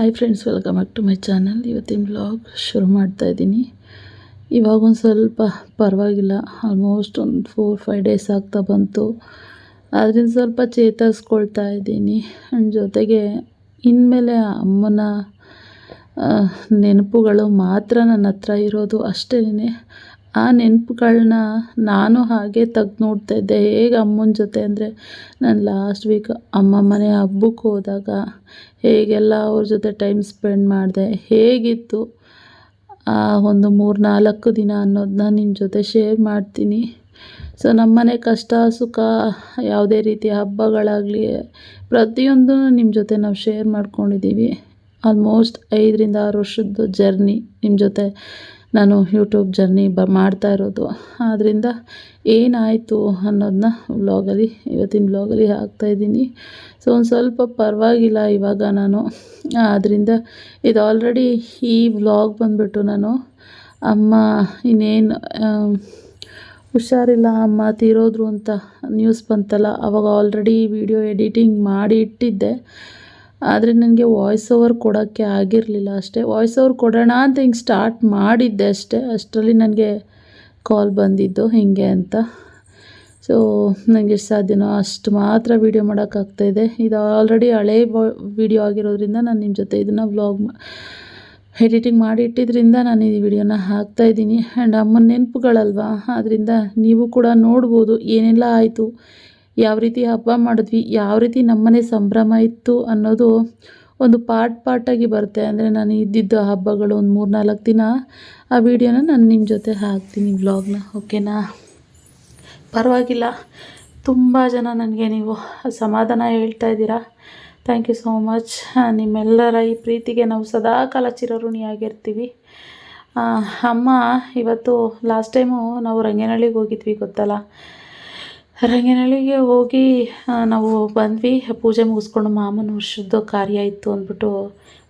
Hi friends welcome back to my channel ಇವತ್ತಿನ blog ಶುರು ಮಾಡ್ತಾ ಇದ್ದೀನಿ. ಇವಾಗ ಒಂದು ಸ್ವಲ್ಪ ಪರವಾಗಿಲ್ಲ ಆಲ್ಮೋಸ್ಟ್ ಒಂದು ಫೋರ್ ಫೈವ್ ಡೇಸ್ ಆಗ್ತಾ ಬಂತು. ಅದರಿಂದ ಸ್ವಲ್ಪ ಚೇತರಿಸ್ಕೊಳ್ತಾ ಇದ್ದೀನಿ. ಜೊತೆಗೆ ಇನ್ಮೇಲೆ ಅಮ್ಮನ ನೆನಪುಗಳು ಮಾತ್ರ ನನ್ನ ಹತ್ರ ಇರೋದು ಅಷ್ಟೇ ಆ ನೆನಪುಗಳನ್ನ ನಾನು ಹಾಗೆ ತೆಗ್ದು ನೋಡ್ತಾ ಇದ್ದೆ. ಹೇಗೆ ಅಮ್ಮನ ಜೊತೆ ಅಂದರೆ ನಾನು ಲಾಸ್ಟ್ ವೀಕ್ ಅಮ್ಮ ಮನೆ ಹಬ್ಬಕ್ಕೆ ಹೋದಾಗ ಹೇಗೆಲ್ಲ ಅವ್ರ ಜೊತೆ ಟೈಮ್ ಸ್ಪೆಂಡ್ ಮಾಡಿದೆ. ಹೇಗಿತ್ತು ಆ ಒಂದು ಮೂರು ನಾಲ್ಕು ದಿನ ಅನ್ನೋದನ್ನ ನಿಮ್ಮ ಜೊತೆ ಶೇರ್ ಮಾಡ್ತೀನಿ. ಸೊ ನಮ್ಮನೆ ಕಷ್ಟ ಸುಖ ಯಾವುದೇ ರೀತಿಯ ಹಬ್ಬಗಳಾಗಲಿ ಪ್ರತಿಯೊಂದೂ ನಿಮ್ಮ ಜೊತೆ ನಾವು ಶೇರ್ ಮಾಡ್ಕೊಂಡಿದ್ದೀವಿ ಆಲ್ಮೋಸ್ಟ್ ಐದರಿಂದ ಆರು ವರ್ಷದ್ದು ಜರ್ನಿ ನಿಮ್ಮ ಜೊತೆ ನಾನು ಯೂಟ್ಯೂಬ್ ಜರ್ನಿ ಬ ಮಾಡ್ತಾ ಇರೋದು. ಆದ್ದರಿಂದ ಏನಾಯಿತು ಅನ್ನೋದನ್ನ ವ್ಲಾಗಲ್ಲಿ, ಇವತ್ತಿನ ವ್ಲಾಗಲ್ಲಿ ಹಾಕ್ತಾಯಿದ್ದೀನಿ ಸೊ, ಒಂದು ಸ್ವಲ್ಪ ಪರವಾಗಿಲ್ಲ ಇವಾಗ ನಾನು. ಆದ್ದರಿಂದ ಇದು ಆಲ್ರೆಡಿ ಈ ವ್ಲಾಗ್ ಬಂದುಬಿಟ್ಟು ನಾನು ಅಮ್ಮ ಇನ್ನೇನು ಹುಷಾರಿಲ್ಲ, ಅಮ್ಮ ತೀರೋದ್ರು ಅಂತ ನ್ಯೂಸ್ ಬಂತಲ್ಲ, ಅವಾಗ ಆಲ್ರೆಡಿ ವಿಡಿಯೋ ಎಡಿಟಿಂಗ್ ಮಾಡಿ ಇಟ್ಟಿದ್ದೆ. ಆದರೆ ನನಗೆ ವಾಯ್ಸ್ ಓವರ್ ಕೊಡೋಕ್ಕೆ ಆಗಿರಲಿಲ್ಲ ಅಷ್ಟೇ. ವಾಯ್ಸ್ ಓವರ್ ಕೊಡೋಣ ಅಂತ ಹಿಂಗೆ ಸ್ಟಾರ್ಟ್ ಮಾಡಿದ್ದೆ ಅಷ್ಟೇ. ಅಷ್ಟರಲ್ಲಿ ನನಗೆ ಕಾಲ್ ಬಂದಿದ್ದು ಹೀಗೆ ಅಂತ. ಸೊ ನನಗೆ ಸಾಧ್ಯನೋ ಅಷ್ಟು ಮಾತ್ರ ವೀಡಿಯೋ ಮಾಡೋಕ್ಕಾಗ್ತಾಯಿದೆ ಇದು. ಆಲ್ರೆಡಿ ಹಳೆ ವಿಡಿಯೋ ಆಗಿರೋದ್ರಿಂದ ನಾನು ನಿಮ್ಮ ಜೊತೆ ಇದನ್ನು ವ್ಲಾಗ್ ಎಡಿಟಿಂಗ್ ಮಾಡಿ ಇಟ್ಟಿದ್ರಿಂದ ನಾನು ಈ ವಿಡಿಯೋನ ಹಾಕ್ತಾಯಿದ್ದೀನಿ ಆ್ಯಂಡ್ ಅಮ್ಮನ ನೆನಪುಗಳಲ್ವಾ? ಆದ್ದರಿಂದ ನೀವು ಕೂಡ ನೋಡ್ಬೋದು. ಏನೆಲ್ಲ ಆಯಿತು? ಯಾವ ರೀತಿ ಹಬ್ಬ ಮಾಡಿದ್ವಿ ಯಾವ ರೀತಿ ನಮ್ಮನೆ ಸಂಭ್ರಮ ಇತ್ತು ಅನ್ನೋದು ಒಂದು ಪಾರ್ಟ್ ಪಾರ್ಟಾಗಿ ಬರುತ್ತೆ. ಅಂದರೆ ನಾನು ಇದ್ದಿದ್ದ ಹಬ್ಬಗಳು ಒಂದು ಮೂರು ನಾಲ್ಕು ದಿನ ಆ ವಿಡಿಯೋನ ನಾನು ನಿಮ್ಮ ಜೊತೆ ಹಾಕ್ತೀನಿ ವ್ಲಾಗ್ನ ಓಕೆನಾ ಪರವಾಗಿಲ್ಲ. ತುಂಬ ಜನ ನನಗೆ ನೀವು ಸಮಾಧಾನ ಹೇಳ್ತಾ ಇದ್ದೀರಾ. ಥ್ಯಾಂಕ್ ಯು ಸೋ ಮಚ್ ನಿಮ್ಮೆಲ್ಲರ ಈ ಪ್ರೀತಿಗೆ ನಾವು ಸದಾಕಾಲ ಚಿರಋಣಿಯಾಗಿರ್ತೀವಿ ಆ, ಅಮ್ಮ ಇವತ್ತು ಲಾಸ್ಟ್ ಟೈಮು ನಾವು ರಂಗೇನಹಳ್ಳಿಗೆ ಹೋಗಿದ್ವಿ ಗೊತ್ತಲ್ಲ? ರಂಗನಹಳ್ಳಿಗೆ ಹೋಗಿ ನಾವು ಬಂದ್ವಿ. ಪೂಜೆ ಮುಗಿಸ್ಕೊಂಡು ಮಾಮನ ವರ್ಷದ್ದು ಕಾರ್ಯ ಇತ್ತು ಅಂದ್ಬಿಟ್ಟು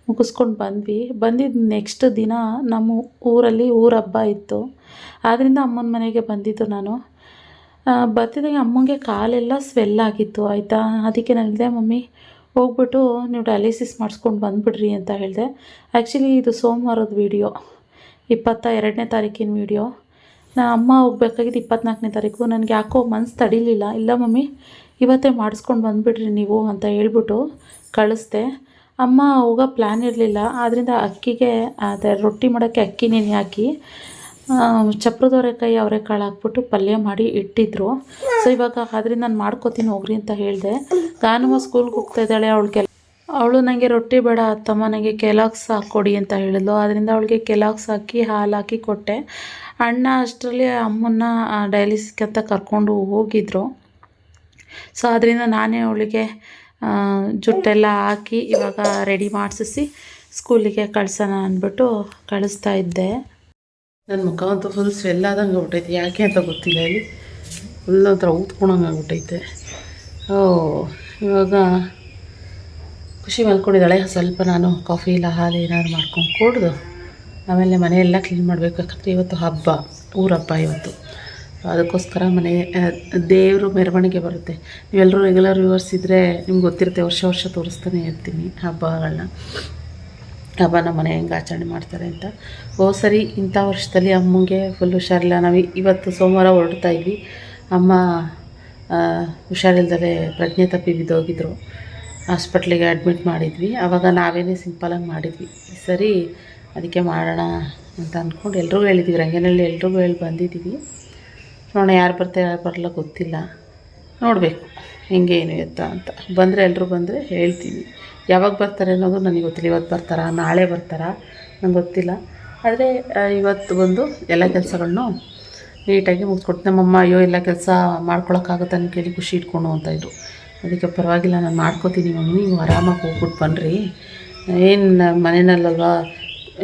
ಮುಗಿಸ್ಕೊಂಡು ಬಂದ್ವಿ. ಬಂದಿದ್ದ ನೆಕ್ಸ್ಟ್ ದಿನ ನಮ್ಮ ಊರಲ್ಲಿ ಊರ ಹಬ್ಬ ಇತ್ತು. ಆದ್ದರಿಂದ ಅಮ್ಮನ ಮನೆಗೆ ಬಂದಿದ್ದು ನಾನು. ಬರ್ತಿದ್ದಂಗೆ ಅಮ್ಮಂಗೆ ಕಾಲೆಲ್ಲ ಸ್ವೆಲ್ ಆಗಿತ್ತು, ಆಯಿತಾ? ಅದಕ್ಕೆ ನಾನು ಹೇಳಿದೆ, ಮಮ್ಮಿ, ಹೋಗ್ಬಿಟ್ಟು ನೀವು ಡಯಾಲಿಸಿಸ್ ಮಾಡಿಸ್ಕೊಂಡು ಬಂದುಬಿಡ್ರಿ ಅಂತ ಹೇಳಿದೆ. ಆ್ಯಕ್ಚುಲಿ ಇದು ಸೋಮವಾರದ ವೀಡಿಯೋ ಇಪ್ಪತ್ತ ಎರಡನೇ ತಾರೀಕಿನ ವೀಡಿಯೋ ನಾ ಅಮ್ಮ ಹೋಗ್ಬೇಕಾಗಿದ್ದು ಇಪ್ಪತ್ನಾಲ್ಕನೇ ತಾರೀಕು. ನನಗೆ ಯಾಕೋ ಮನ್ಸು ತಡಿಲಿಲ್ಲ. ಇಲ್ಲ ಮಮ್ಮಿ, ಇವತ್ತೇ ಮಾಡಿಸ್ಕೊಂಡು ಬಂದುಬಿಡ್ರಿ ನೀವು ಅಂತ ಹೇಳ್ಬಿಟ್ಟು ಕಳಿಸ್ದೆ. ಅಮ್ಮ ಹೋಗೋ ಪ್ಲ್ಯಾನ್ ಇರಲಿಲ್ಲ. ಆದ್ದರಿಂದ ಅಕ್ಕಿಗೆ, ಅದೇ ರೊಟ್ಟಿ ಮಾಡೋಕ್ಕೆ ಅಕ್ಕಿ ನೆನೆ ಹಾಕಿ ಚಪ್ರದವರೆಕಾಯಿ ಅವರೆಕಾಳು ಹಾಕ್ಬಿಟ್ಟು ಪಲ್ಯ ಮಾಡಿ ಇಟ್ಟಿದ್ರು. ಸೊ ಇವಾಗ ಅದರಿಂದ ನಾನು ಮಾಡ್ಕೋತೀನಿ ಹೋಗ್ರಿ ಅಂತ ಹೇಳಿದೆ. ಗಾನುವ ಸ್ಕೂಲ್ಗೆ ಹೋಗ್ತಾ ಇದ್ದಾಳೆ ಅವಳಿಗೆ ಅವಳು ನನಗೆ ರೊಟ್ಟಿ ಬೇಡ, ಅತ್ತಮ್ಮ ನನಗೆ ಕೆಲಾಕ್ಸ್ ಹಾಕ್ಕೊಡಿ ಅಂತ ಹೇಳಿದ್ಲು. ಅದರಿಂದ ಅವಳಿಗೆ ಕೆಲಾಕ್ಸ್ ಹಾಕಿ ಹಾಲು ಹಾಕಿ ಕೊಟ್ಟೆ. ಅಣ್ಣ ಅಷ್ಟರಲ್ಲಿ ಅಮ್ಮನ್ನ ಡಯಾಲಿಸಿಸ್ಗೆ ಅಂತ ಕರ್ಕೊಂಡು ಹೋಗಿದ್ರು. ಸೊ ಅದರಿಂದ ನಾನೇ ಅವಳಿಗೆ ಜುಟ್ಟೆಲ್ಲ ಹಾಕಿ ಇವಾಗ ರೆಡಿ ಮಾಡಿಸಿ ಸ್ಕೂಲಿಗೆ ಕಳ್ಸೋಣ ಅಂದ್ಬಿಟ್ಟು ಕಳಿಸ್ತಾ ಇದ್ದೆ. ನನ್ನ ಮುಖ ಅಂತೂ ಫುಲ್ ಸ್ವೆಲ್ ಆದಂಗೆ ಆಗ್ಬಿಟ್ಟೈತೆ. ಯಾಕೆ ಅಂತ ಗೊತ್ತಿಲ್ಲ ಇಲ್ಲಿ. ಫುಲ್ ಒಂಥರ ಊದ್ಕೊಳಂಗೆ ಆಗ್ಬಿಟ್ಟೈತೆ. ಓ, ಇವಾಗ ಖುಷಿ ಮಲ್ಕೊಂಡಿದ್ದಾಳೆ. ಸ್ವಲ್ಪ ನಾನು ಕಾಫಿ ಇಲ್ಲ, ಹಾಲು ಏನಾದ್ರು ಮಾಡ್ಕೊಂಡು ಕುಡ್ದು. ಆಮೇಲೆ ಮನೆಯೆಲ್ಲ ಕ್ಲೀನ್ ಮಾಡಬೇಕು ಯಾಕಂದರೆ ಇವತ್ತು ಹಬ್ಬ ಊರ ಹಬ್ಬ ಇವತ್ತು. ಅದಕ್ಕೋಸ್ಕರ ಮನೆ ದೇವರು ಮೆರವಣಿಗೆ ಬರುತ್ತೆ. ನೀವೆಲ್ಲರೂ ರೆಗ್ಯುಲರ್ ವ್ಯೂವರ್ಸ್ ಇದ್ದರೆ ನಿಮ್ಗೆ ಗೊತ್ತಿರುತ್ತೆ, ವರ್ಷ ವರ್ಷ ತೋರಿಸ್ತಾನೆ ಇರ್ತೀನಿ ಹಬ್ಬಗಳನ್ನ. ಹಬ್ಬ ನಮ್ಮ ಮನೆ ಹೆಂಗೆ ಆಚರಣೆ ಮಾಡ್ತಾರೆ ಅಂತ. ಓ ಸರಿ, ಇಂಥ ವರ್ಷದಲ್ಲಿ ಅಮ್ಮಂಗೆ ಫುಲ್ ಹುಷಾರಿಲ್ಲ. ನಾವು ಇವತ್ತು ಸೋಮವಾರ ಹೊರಡ್ತಾ ಇದ್ವಿ. ಅಮ್ಮ ಹುಷಾರಿಲ್ದಲೇ ಪ್ರಜ್ಞೆ ತಪ್ಪಿ ಬಿದ್ದೋಗಿದ್ರು. ಹಾಸ್ಪಿಟ್ಲಿಗೆ ಅಡ್ಮಿಟ್ ಮಾಡಿದ್ವಿ. ಆವಾಗ ನಾವೇನೇ ಸಿಂಪಲಾಗಿ ಮಾಡಿದ್ವಿ. ಸರಿ ಅದಕ್ಕೆ ಮಾಡೋಣ ಅಂತ ಅಂದ್ಕೊಂಡು ಎಲ್ರಿಗೂ ಹೇಳಿದ್ದೀವಿ ರಂಗನಲ್ಲಿ ಎಲ್ರಿಗೂ ಹೇಳಿ ಬಂದಿದ್ದೀವಿ ನೋಡೋಣ ಯಾರು ಬರ್ತಾರೆ ಯಾರು ಬರಲ್ಲ ಗೊತ್ತಿಲ್ಲ. ನೋಡಬೇಕು ಹೆಂಗೆ ಏನು ಎತ್ತ ಅಂತ. ಬಂದರೆ ಎಲ್ಲರೂ ಬಂದರೆ ಹೇಳ್ತೀವಿ. ಯಾವಾಗ ಬರ್ತಾರೆ ಅನ್ನೋದು ನನಗೆ ಗೊತ್ತಿಲ್ಲ. ಇವತ್ತು ಬರ್ತಾರಾ, ನಾಳೆ ಬರ್ತಾರಾ, ನಂಗೆ ಗೊತ್ತಿಲ್ಲ. ಆದರೆ ಇವತ್ತು ಬಂದು ಎಲ್ಲ ಕೆಲಸಗಳನ್ನು ನೀಟಾಗಿ ಮುಗಿಸ್ಕೊಡ್ತೀನಿ. ನಮ್ಮಮ್ಮ, ಅಯ್ಯೋ, ಎಲ್ಲ ಕೆಲಸ ಮಾಡ್ಕೊಳಕ್ಕಾಗುತ್ತೆ ಅಂತ ಕೇಳಿ ಖುಷಿ ಇಟ್ಕೊಂಡು ಅಂತ ಇದ್ರು. ಅದಕ್ಕೆ ಪರವಾಗಿಲ್ಲ, ನಾನು ಮಾಡ್ಕೋತೀನಿ ಮಮ್ಮಿ, ನೀವು ಆರಾಮಾಗಿ ಹೋಗ್ಬಿಟ್ಟು ಬನ್ನಿರಿ ಏನು ಮನೆಯಲ್ಲಲ್ವಾ